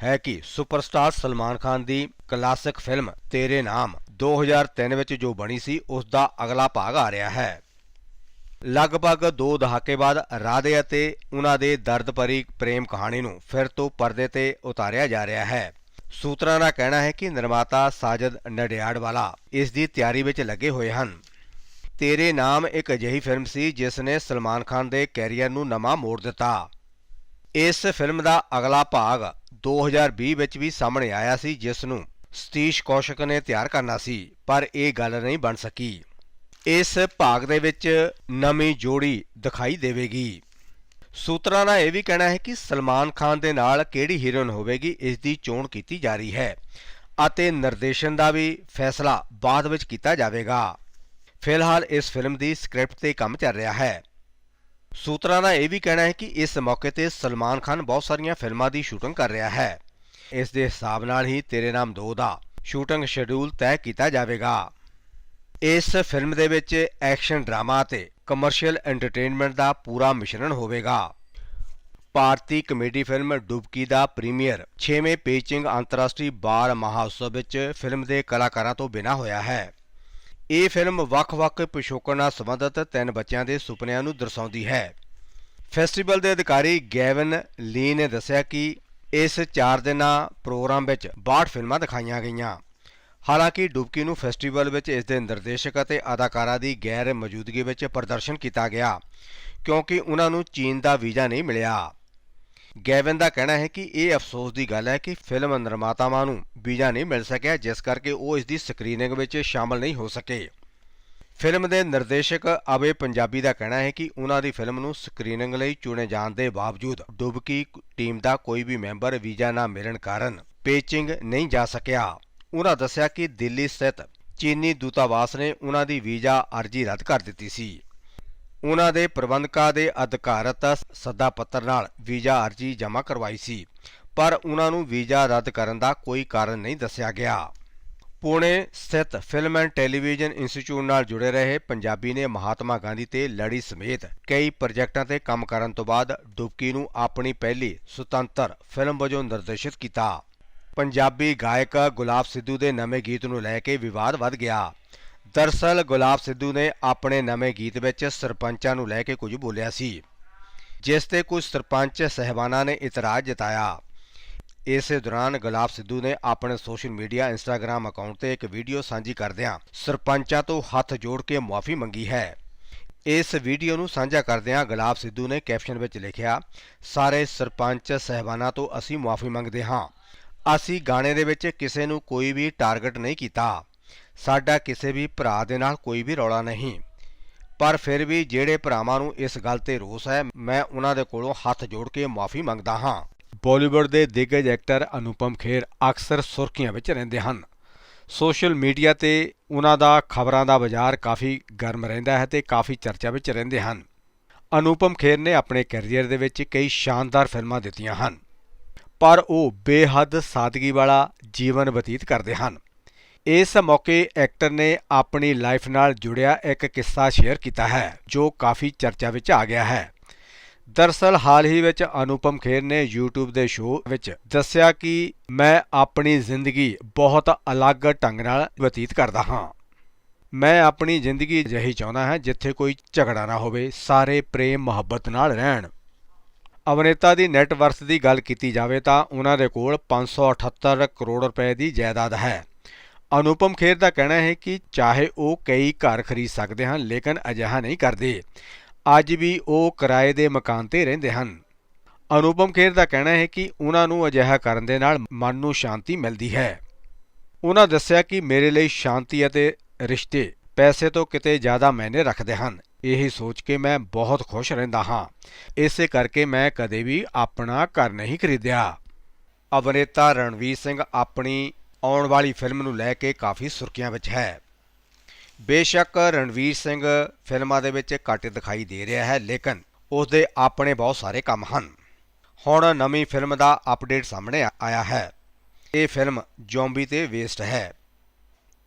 ਹੈ ਕਿ ਸੁਪਰਸਟਾਰ ਸਲਮਾਨ ਖਾਨ ਦੀ ਕਲਾਸਿਕ ਫਿਲਮ ਤੇਰੇ ਨਾਮ 2003 ਵਿੱਚ ਜੋ ਬਣੀ ਸੀ, ਉਸ ਦਾ ਅਗਲਾ ਭਾਗ ਆ ਰਿਹਾ ਹੈ। ਲਗਭਗ 2 ਦਹਾਕੇ ਬਾਅਦ ਰਾਧੇ ਅਤੇ ਉਹਨਾਂ ਦੇ ਦਰਦ ਭਰੀ ਪ੍ਰੇਮ ਕਹਾਣੀ ਨੂੰ ਫਿਰ ਤੋਂ ਪਰਦੇ ਤੇ ਉਤਾਰਿਆ ਜਾ ਰਿਹਾ ਹੈ। ਸੂਤਰਾਂ ਦਾ ਕਹਿਣਾ ਹੈ ਕਿ ਨਿਰਮਾਤਾ ਸਾਜਦ ਨਡਿਆੜ ਵਾਲਾ ਇਸ ਦੀ ਤਿਆਰੀ ਵਿੱਚ ਲੱਗੇ ਹੋਏ ਹਨ। ਤੇਰੇ ਨਾਮ ਇੱਕ ਅਜਿਹੀ ਫਿਲਮ ਸੀ, ਜਿਸ ਨੇ ਸਲਮਾਨ ਖਾਨ ਦੇ ਕੈਰੀਅਰ ਨੂੰ ਨਵਾਂ ਮੋੜ ਦਿੱਤਾ। ਇਸ ਫਿਲਮ ਦਾ ਅਗਲਾ ਭਾਗ 2020 ਵਿੱਚ ਵੀ ਸਾਹਮਣੇ ਆਇਆ ਸੀ, ਜਿਸ ਨੂੰ ਸਤੀਸ਼ ਕੌਸ਼ਕ ਨੇ ਤਿਆਰ ਕਰਨਾ ਸੀ, ਪਰ ਇਹ ਗੱਲ ਨਹੀਂ ਬਣ ਸਕੀ। ਇਸ ਭਾਗ ਦੇ ਵਿੱਚ ਨਵੀਂ ਜੋੜੀ ਦਿਖਾਈ ਦੇਵੇਗੀ। ਸੂਤਰਾਂ ਦਾ ਇਹ ਵੀ ਕਹਿਣਾ ਹੈ ਕਿ ਸਲਮਾਨ ਖਾਨ ਦੇ ਨਾਲ ਕਿਹੜੀ ਹੀਰੋਇਨ ਹੋਵੇਗੀ, ਇਸ ਦੀ ਚੋਣ ਕੀਤੀ ਜਾ ਰਹੀ ਹੈ ਅਤੇ ਨਿਰਦੇਸ਼ਨ ਦਾ ਵੀ ਫੈਸਲਾ ਬਾਅਦ ਵਿੱਚ ਕੀਤਾ ਜਾਵੇਗਾ। ਫਿਲਹਾਲ ਇਸ ਫਿਲਮ ਦੀ ਸਕ੍ਰਿਪਟ ਤੇ ਕੰਮ ਚੱਲ ਰਿਹਾ ਹੈ। ਸੂਤਰਾਂ ਦਾ ਇਹ ਵੀ ਕਹਿਣਾ ਹੈ ਕਿ ਇਸ ਮੌਕੇ ਤੇ ਸਲਮਾਨ ਖਾਨ ਬਹੁਤ ਸਾਰੀਆਂ ਫਿਲਮਾਂ ਦੀ ਸ਼ੂਟਿੰਗ ਕਰ ਰਿਹਾ ਹੈ। ਇਸ ਦੇ ਹਿਸਾਬ ਨਾਲ ਹੀ ਤੇਰੇ ਨਾਮ 2 ਦਾ ਸ਼ੂਟਿੰਗ ਸ਼ੈਡਿਊਲ ਤੈਅ ਕੀਤਾ ਜਾਵੇਗਾ। ਇਸ ਫਿਲਮ ਦੇ ਵਿੱਚ ਐਕਸ਼ਨ ਡਰਾਮਾ ਅਤੇ ਕਮਰਸ਼ੀਅਲ ਐਂਟਰਟੇਨਮੈਂਟ ਦਾ ਪੂਰਾ ਮਿਸ਼ਰਣ ਹੋਵੇਗਾ। ਭਾਰਤੀ ਕਮੇਡੀ ਫਿਲਮ ਡੁਬਕੀ ਦਾ ਪ੍ਰੀਮੀਅਰ 6ਵੇਂ ਪੇਚਿੰਗ ਅੰਤਰਰਾਸ਼ਟਰੀ ਬਾਰ ਮਹਾਉਤਸਵ ਵਿੱਚ ਫਿਲਮ ਦੇ ਕਲਾਕਾਰਾਂ ਤੋਂ ਬਿਨਾ ਹੋਇਆ ਹੈ। ਇਹ ਫਿਲਮ ਵੱਖ-ਵੱਖ ਪਿਛੋਕੜ ਨਾਲ ਸੰਬੰਧਿਤ ਤਿੰਨ ਬੱਚਿਆਂ ਦੇ ਸੁਪਨਿਆਂ ਨੂੰ ਦਰਸਾਉਂਦੀ ਹੈ। ਫੈਸਟੀਵਲ ਦੇ ਅਧਿਕਾਰੀ ਗੈਵਨ ਲੀ ਨੇ ਦੱਸਿਆ ਕਿ ਇਸ 4 ਦਿਨਾਂ ਪ੍ਰੋਗਰਾਮ ਵਿੱਚ 62 ਫਿਲਮਾਂ ਦਿਖਾਈਆਂ ਗਈਆਂ। ਹਾਲਾਂਕਿ ਡੁਬਕੀ ਨੂੰ ਫੈਸਟੀਵਲ ਵਿੱਚ ਇਸ ਦੇ ਨਿਰਦੇਸ਼ਕ ਅਤੇ ਅਦਾਕਾਰਾਂ ਦੀ ਗੈਰ ਮੌਜੂਦਗੀ ਵਿੱਚ ਪ੍ਰਦਰਸ਼ਨ ਕੀਤਾ ਗਿਆ, ਕਿਉਂਕਿ ਉਹਨਾਂ ਨੂੰ ਚੀਨ ਦਾ ਵੀਜ਼ਾ ਨਹੀਂ ਮਿਲਿਆ। ਗੈਵਿਨ ਦਾ ਕਹਿਣਾ ਹੈ ਕਿ ਇਹ ਅਫਸੋਸ ਦੀ ਗੱਲ ਹੈ ਕਿ ਫਿਲਮ ਨਿਰਮਾਤਾਵਾਂ ਨੂੰ ਵੀਜ਼ਾ ਨਹੀਂ ਮਿਲ ਸਕਿਆ, ਜਿਸ ਕਰਕੇ ਉਹ ਇਸ ਦੀ ਸਕਰੀਨਿੰਗ ਵਿੱਚ ਸ਼ਾਮਲ ਨਹੀਂ ਹੋ ਸਕੇ। ਫਿਲਮ ਦੇ ਨਿਰਦੇਸ਼ਕ ਅਬੇ ਪੰਜਾਬੀ ਦਾ ਕਹਿਣਾ ਹੈ ਕਿ ਉਹਨਾਂ ਦੀ ਫਿਲਮ ਨੂੰ ਸਕਰੀਨਿੰਗ ਲਈ ਚੁਣੇ ਜਾਣ ਦੇ ਬਾਵਜੂਦ ਡੁਬਕੀ ਟੀਮ ਦਾ ਕੋਈ ਵੀ ਮੈਂਬਰ ਵੀਜ਼ਾ ਨਾ ਮਿਲਣ ਕਾਰਨ ਪੇਚਿੰਗ ਨਹੀਂ ਜਾ ਸਕਿਆ। ਉਹਨਾਂ ਦੱਸਿਆ ਕਿ ਦਿੱਲੀ ਸਥਿਤ ਚੀਨੀ ਦੂਤਾਵਾਸ ਨੇ ਉਹਨਾਂ ਦੀ ਵੀਜ਼ਾ ਅਰਜ਼ੀ ਰੱਦ ਕਰ ਦਿੱਤੀ ਸੀ। ਉਹਨਾਂ ਦੇ ਪ੍ਰਬੰਧਕਾਂ ਦੇ ਅਧਿਕਾਰਤ ਸੱਦਾ ਪੱਤਰ ਨਾਲ ਵੀਜ਼ਾ ਅਰਜ਼ੀ ਜਮ੍ਹਾਂ ਕਰਵਾਈ ਸੀ, ਪਰ ਉਹਨਾਂ ਨੂੰ ਵੀਜ਼ਾ ਰੱਦ ਕਰਨ ਦਾ ਕੋਈ ਕਾਰਨ ਨਹੀਂ ਦੱਸਿਆ ਗਿਆ। ਪੁਣੇ ਸਥਿਤ ਫਿਲਮ ਐਂਡ ਟੈਲੀਵਿਜ਼ਨ ਇੰਸਟੀਚਿਊਟ ਨਾਲ ਜੁੜੇ ਰਹੇ ਪੰਜਾਬੀ ਨੇ ਮਹਾਤਮਾ ਗਾਂਧੀ ਤੇ ਲੜੀ ਸਮੇਤ ਕਈ ਪ੍ਰੋਜੈਕਟਾਂ ਤੇ ਕੰਮ ਕਰਨ ਤੋਂ ਬਾਅਦ ਡੁਬਕੀ ਨੂੰ ਆਪਣੀ ਪਹਿਲੀ ਸੁਤੰਤਰ ਫਿਲਮ ਵਜੋਂ ਨਿਰਦੇਸ਼ਿਤ ਕੀਤਾ। ਪੰਜਾਬੀ ਗਾਇਕ ਗੁਲਾਬ ਸਿੱਧੂ ਦੇ ਨਵੇਂ ਗੀਤ ਨੂੰ ਲੈ ਕੇ ਵਿਵਾਦ ਵੱਧ ਗਿਆ। ਦਰਸਲ ਗੁਲਾਬ ਸਿੱਧੂ ਨੇ ਆਪਣੇ ਨਵੇਂ ਗੀਤ ਵਿੱਚ ਸਰਪੰਚਾਂ ਨੂੰ ਲੈ ਕੇ ਕੁਝ ਬੋਲਿਆ ਸੀ, ਜਿਸ ਤੇ ਕੁਝ ਸਰਪੰਚ ਸਹਿਬਾਨਾਂ ਨੇ ਇਤਰਾਜ਼ ਜਤਾਇਆ। ਇਸੇ ਦੌਰਾਨ ਗੁਲਾਬ ਸਿੱਧੂ ਨੇ ਆਪਣੇ ਸੋਸ਼ਲ ਮੀਡੀਆ ਇੰਸਟਾਗ੍ਰam ਅਕਾਊਂਟ ਤੇ ਇੱਕ ਵੀਡੀਓ ਸਾਂਝੀ ਕਰਦਿਆਂ ਸਰਪੰਚਾਂ ਤੋਂ ਹੱਥ ਜੋੜ ਕੇ ਮੁਆਫੀ ਮੰਗੀ ਹੈ। ਇਸ ਵੀਡੀਓ ਨੂੰ ਸਾਂਝਾ ਕਰਦਿਆਂ ਗੁਲਾਬ ਸਿੱਧੂ ਨੇ ਕੈਪਸ਼ਨ ਵਿੱਚ ਲਿਖਿਆ, ਸਾਰੇ ਸਰਪੰਚ ਸਹਿਬਾਨਾਂ ਤੋਂ ਅਸੀਂ ਮੁਆਫੀ ਮੰਗਦੇ ਹਾਂ। ਅਸੀਂ ਗਾਣੇ ਦੇ ਵਿੱਚ ਕਿਸੇ ਨੂੰ ਕੋਈ ਵੀ ਟਾਰਗੇਟ ਨਹੀਂ ਕੀਤਾ। ਸਾਡਾ ਕਿਸੇ ਵੀ ਭਰਾ ਦੇ ਨਾਲ ਕੋਈ ਵੀ ਰੌਲਾ ਨਹੀਂ। ਪਰ ਫਿਰ ਵੀ ਜਿਹੜੇ ਭਰਾਵਾਂ ਨੂੰ ਇਸ ਗੱਲ ਤੇ ਰੋਸ ਹੈ, ਮੈਂ ਉਹਨਾਂ ਦੇ ਕੋਲੋਂ ਹੱਥ ਜੋੜ ਕੇ ਮਾਫ਼ੀ ਮੰਗਦਾ ਹਾਂ। ਬਾਲੀਵੁੱਡ ਦੇ ਦਿੱਗਜ ਐਕਟਰ ਅਨੁਪਮ ਖੇਰ ਅਕਸਰ ਸੁਰਖੀਆਂ ਵਿੱਚ ਰਹਿੰਦੇ ਹਨ। ਸੋਸ਼ਲ ਮੀਡੀਆ ਤੇ ਉਹਨਾਂ ਦਾ ਖਬਰਾਂ ਦਾ ਬਾਜ਼ਾਰ ਕਾਫੀ ਗਰਮ ਰਹਿੰਦਾ ਹੈ ਤੇ ਕਾਫੀ ਚਰਚਾ ਵਿੱਚ ਰਹਿੰਦੇ ਹਨ। ਅਨੁਪਮ ਖੇਰ ਨੇ ਆਪਣੇ ਕੈਰੀਅਰ ਦੇ ਵਿੱਚ ਕਈ ਸ਼ਾਨਦਾਰ ਫਿਲਮਾਂ ਦਿੱਤੀਆਂ ਹਨ, ਪਰ ਉਹ ਬੇਹੱਦ ਸਾਦਗੀ ਵਾਲਾ ਜੀਵਨ ਬਤੀਤ ਕਰਦੇ ਹਨ। ਇਸ ਮੌਕੇ ਐਕਟਰ ਨੇ ਆਪਣੀ ਲਾਈਫ ਨਾਲ ਜੁੜਿਆ ਇੱਕ ਕਿੱਸਾ ਸ਼ੇਅਰ ਕੀਤਾ ਹੈ, ਜੋ ਕਾਫੀ ਚਰਚਾ ਵਿੱਚ ਆ ਗਿਆ ਹੈ। ਦਰਸਲ ਹਾਲ ਹੀ ਵਿੱਚ ਅਨੁਪਮ ਖੇਰ ਨੇ YouTube ਦੇ ਸ਼ੋਅ ਵਿੱਚ ਦੱਸਿਆ ਕਿ ਮੈਂ ਆਪਣੀ ਜ਼ਿੰਦਗੀ ਬਹੁਤ ਅਲੱਗ ਢੰਗ ਨਾਲ ਬਤੀਤ ਕਰਦਾ ਹਾਂ। ਮੈਂ ਆਪਣੀ ਜ਼ਿੰਦਗੀ ਅਜਿਹੀ ਚਾਹੁੰਦਾ ਹਾਂ ਜਿੱਥੇ ਕੋਈ ਝਗੜਾ ਨਾ ਹੋਵੇ, ਸਾਰੇ ਪ੍ਰੇਮ, ਮੁਹੱਬਤ ਨਾਲ ਰਹਿਣ। ਅਭਿਨੇਤਾ ਦੀ ਨੈਟ ਵਰਥ ਦੀ ਗੱਲ ਕੀਤੀ ਜਾਵੇ ਤਾਂ ਉਹਨਾਂ ਦੇ ਕੋਲ 578 ਕਰੋੜ ਰੁਪਏ ਦੀ ਜਾਇਦਾਦ ਹੈ। ਅਨੁਪਮ ਖੇਰ ਦਾ ਕਹਿਣਾ ਹੈ ਕਿ ਚਾਹੇ ਉਹ ਕਈ ਘਰ ਖਰੀਦ ਸਕਦੇ ਹਨ, ਲੇਕਿਨ ਅਜਿਹਾ ਨਹੀਂ ਕਰਦੇ। ਅੱਜ ਵੀ ਉਹ ਕਿਰਾਏ ਦੇ ਮਕਾਨ ਤੇ ਰਹਿੰਦੇ ਹਨ। ਅਨੁਪਮ ਖੇਰ ਦਾ ਕਹਿਣਾ ਹੈ ਕਿ ਉਹਨਾਂ ਨੂੰ ਅਜਿਹਾ ਕਰਨ ਦੇ ਨਾਲ ਮਨ ਨੂੰ ਸ਼ਾਂਤੀ ਮਿਲਦੀ ਹੈ। ਉਹਨਾਂ ਦੱਸਿਆ ਕਿ ਮੇਰੇ ਲਈ ਸ਼ਾਂਤੀ ਅਤੇ ਰਿਸ਼ਤੇ ਪੈਸੇ ਤੋਂ ਕਿਤੇ ਜ਼ਿਆਦਾ ਮਾਇਨੇ ਰੱਖਦੇ ਹਨ। ਇਹੀ ਸੋਚ ਕੇ ਮੈਂ ਬਹੁਤ ਖੁਸ਼ ਰਹਿੰਦਾ ਹਾਂ। ਇਸੇ ਕਰਕੇ ਮੈਂ ਕਦੇ ਵੀ ਆਪਣਾ ਘਰ ਨਹੀਂ ਖਰੀਦਿਆ। ਅਭਿਨੇਤਾ ਰਣਵੀਰ ਸਿੰਘ ਆਪਣੀ ਆਉਣ ਵਾਲੀ ਫਿਲਮ ਨੂੰ ਲੈ ਕੇ ਕਾਫੀ ਸੁਰਖੀਆਂ ਵਿੱਚ ਹੈ। ਬੇਸ਼ੱਕ ਰਣਵੀਰ ਸਿੰਘ ਫਿਲਮਾਂ ਦੇ ਵਿੱਚ ਘੱਟ ਦਿਖਾਈ ਦੇ ਰਿਹਾ ਹੈ, ਲੇਕਿਨ ਉਸ ਦੇ ਆਪਣੇ ਬਹੁਤ ਸਾਰੇ ਕੰਮ ਹਨ। ਹੁਣ ਨਵੀਂ ਫਿਲਮ ਦਾ ਅਪਡੇਟ ਸਾਹਮਣੇ ਆਇਆ ਹੈ। ਇਹ ਫਿਲਮ ਜ਼ੋਂਬੀ ਤੇ ਵੇਸਟ ਹੈ।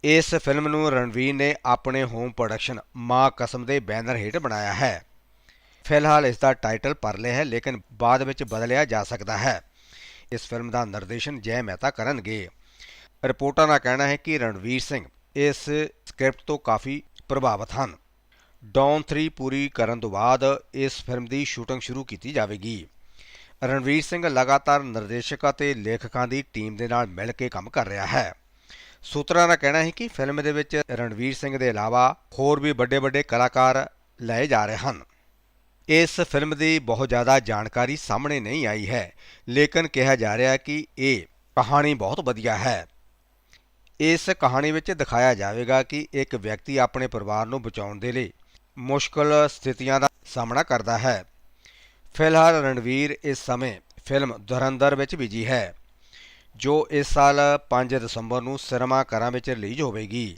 ਇਸ ਫਿਲਮ ਨੂੰ ਰਣਵੀਰ ਨੇ ਆਪਣੇ ਹੋਮ ਪ੍ਰੋਡਕਸ਼ਨ ਮਾਂ ਕਸਮ ਦੇ ਬੈਨਰ ਹੇਠ ਬਣਾਇਆ ਹੈ। ਫਿਲਹਾਲ ਇਸ ਦਾ ਟਾਈਟਲ ਪਰਲੇ ਹੈ, ਲੇਕਿਨ ਬਾਅਦ ਵਿੱਚ ਬਦਲਿਆ ਜਾ ਸਕਦਾ ਹੈ। ਇਸ ਫਿਲਮ ਦਾ ਨਿਰਦੇਸ਼ਨ ਜੈ ਮਹਿਤਾ ਕਰਨਗੇ। ਰਿਪੋਰਟਾਂ ਦਾ ਕਹਿਣਾ ਹੈ ਕਿ ਰਣਵੀਰ ਸਿੰਘ ਇਸ ਸਕ੍ਰਿਪਟ ਤੋਂ ਕਾਫੀ ਪ੍ਰਭਾਵਿਤ ਹਨ। ਡੌਨ 3 ਪੂਰੀ ਕਰਨ ਤੋਂ ਬਾਅਦ ਇਸ ਫਿਲਮ ਦੀ ਸ਼ੂਟਿੰਗ ਸ਼ੁਰੂ ਕੀਤੀ ਜਾਵੇਗੀ। ਰਣਵੀਰ ਸਿੰਘ ਲਗਾਤਾਰ ਨਿਰਦੇਸ਼ਕ ਅਤੇ ਲੇਖਕਾਂ ਦੀ ਟੀਮ ਦੇ ਨਾਲ ਮਿਲ ਕੇ ਕੰਮ ਕਰ ਰਿਹਾ ਹੈ। ਸੂਤਰਾਂ ਦਾ ਕਹਿਣਾ ਹੈ ਕਿ ਫਿਲਮ ਦੇ ਵਿੱਚ ਰਣਵੀਰ ਸਿੰਘ ਦੇ ਇਲਾਵਾ ਹੋਰ ਵੀ ਵੱਡੇ-ਵੱਡੇ ਕਲਾਕਾਰ ਲਏ ਜਾ ਰਹੇ ਹਨ। ਇਸ ਫਿਲਮ ਦੀ ਬਹੁਤ ਜ਼ਿਆਦਾ ਜਾਣਕਾਰੀ ਸਾਹਮਣੇ ਨਹੀਂ ਆਈ ਹੈ, ਲੇਕਿਨ ਕਿਹਾ ਜਾ ਰਿਹਾ ਕਿ ਇਹ ਕਹਾਣੀ ਬਹੁਤ ਵਧੀਆ ਹੈ। ਇਸ ਕਹਾਣੀ ਵਿੱਚ ਦਿਖਾਇਆ ਜਾਵੇਗਾ ਕਿ ਇੱਕ ਵਿਅਕਤੀ ਆਪਣੇ ਪਰਿਵਾਰ ਨੂੰ ਬਚਾਉਣ ਦੇ ਲਈ ਮੁਸ਼ਕਲ ਸਥਿਤੀਆਂ ਦਾ ਸਾਹਮਣਾ ਕਰਦਾ ਹੈ। ਫਿਲਹਾਲ ਰਣਵੀਰ ਇਸ ਸਮੇਂ ਫਿਲਮ ਧੁਰੰਧਰ ਵਿੱਚ ਬਿਜ਼ੀ ਹੈ, ਜੋ ਇਸ ਸਾਲ 5 ਦਸੰਬਰ ਨੂੰ ਸਿਨੇਮਾ ਘਰਾਂ ਵਿੱਚ ਰਿਲੀਜ਼ ਹੋਵੇਗੀ।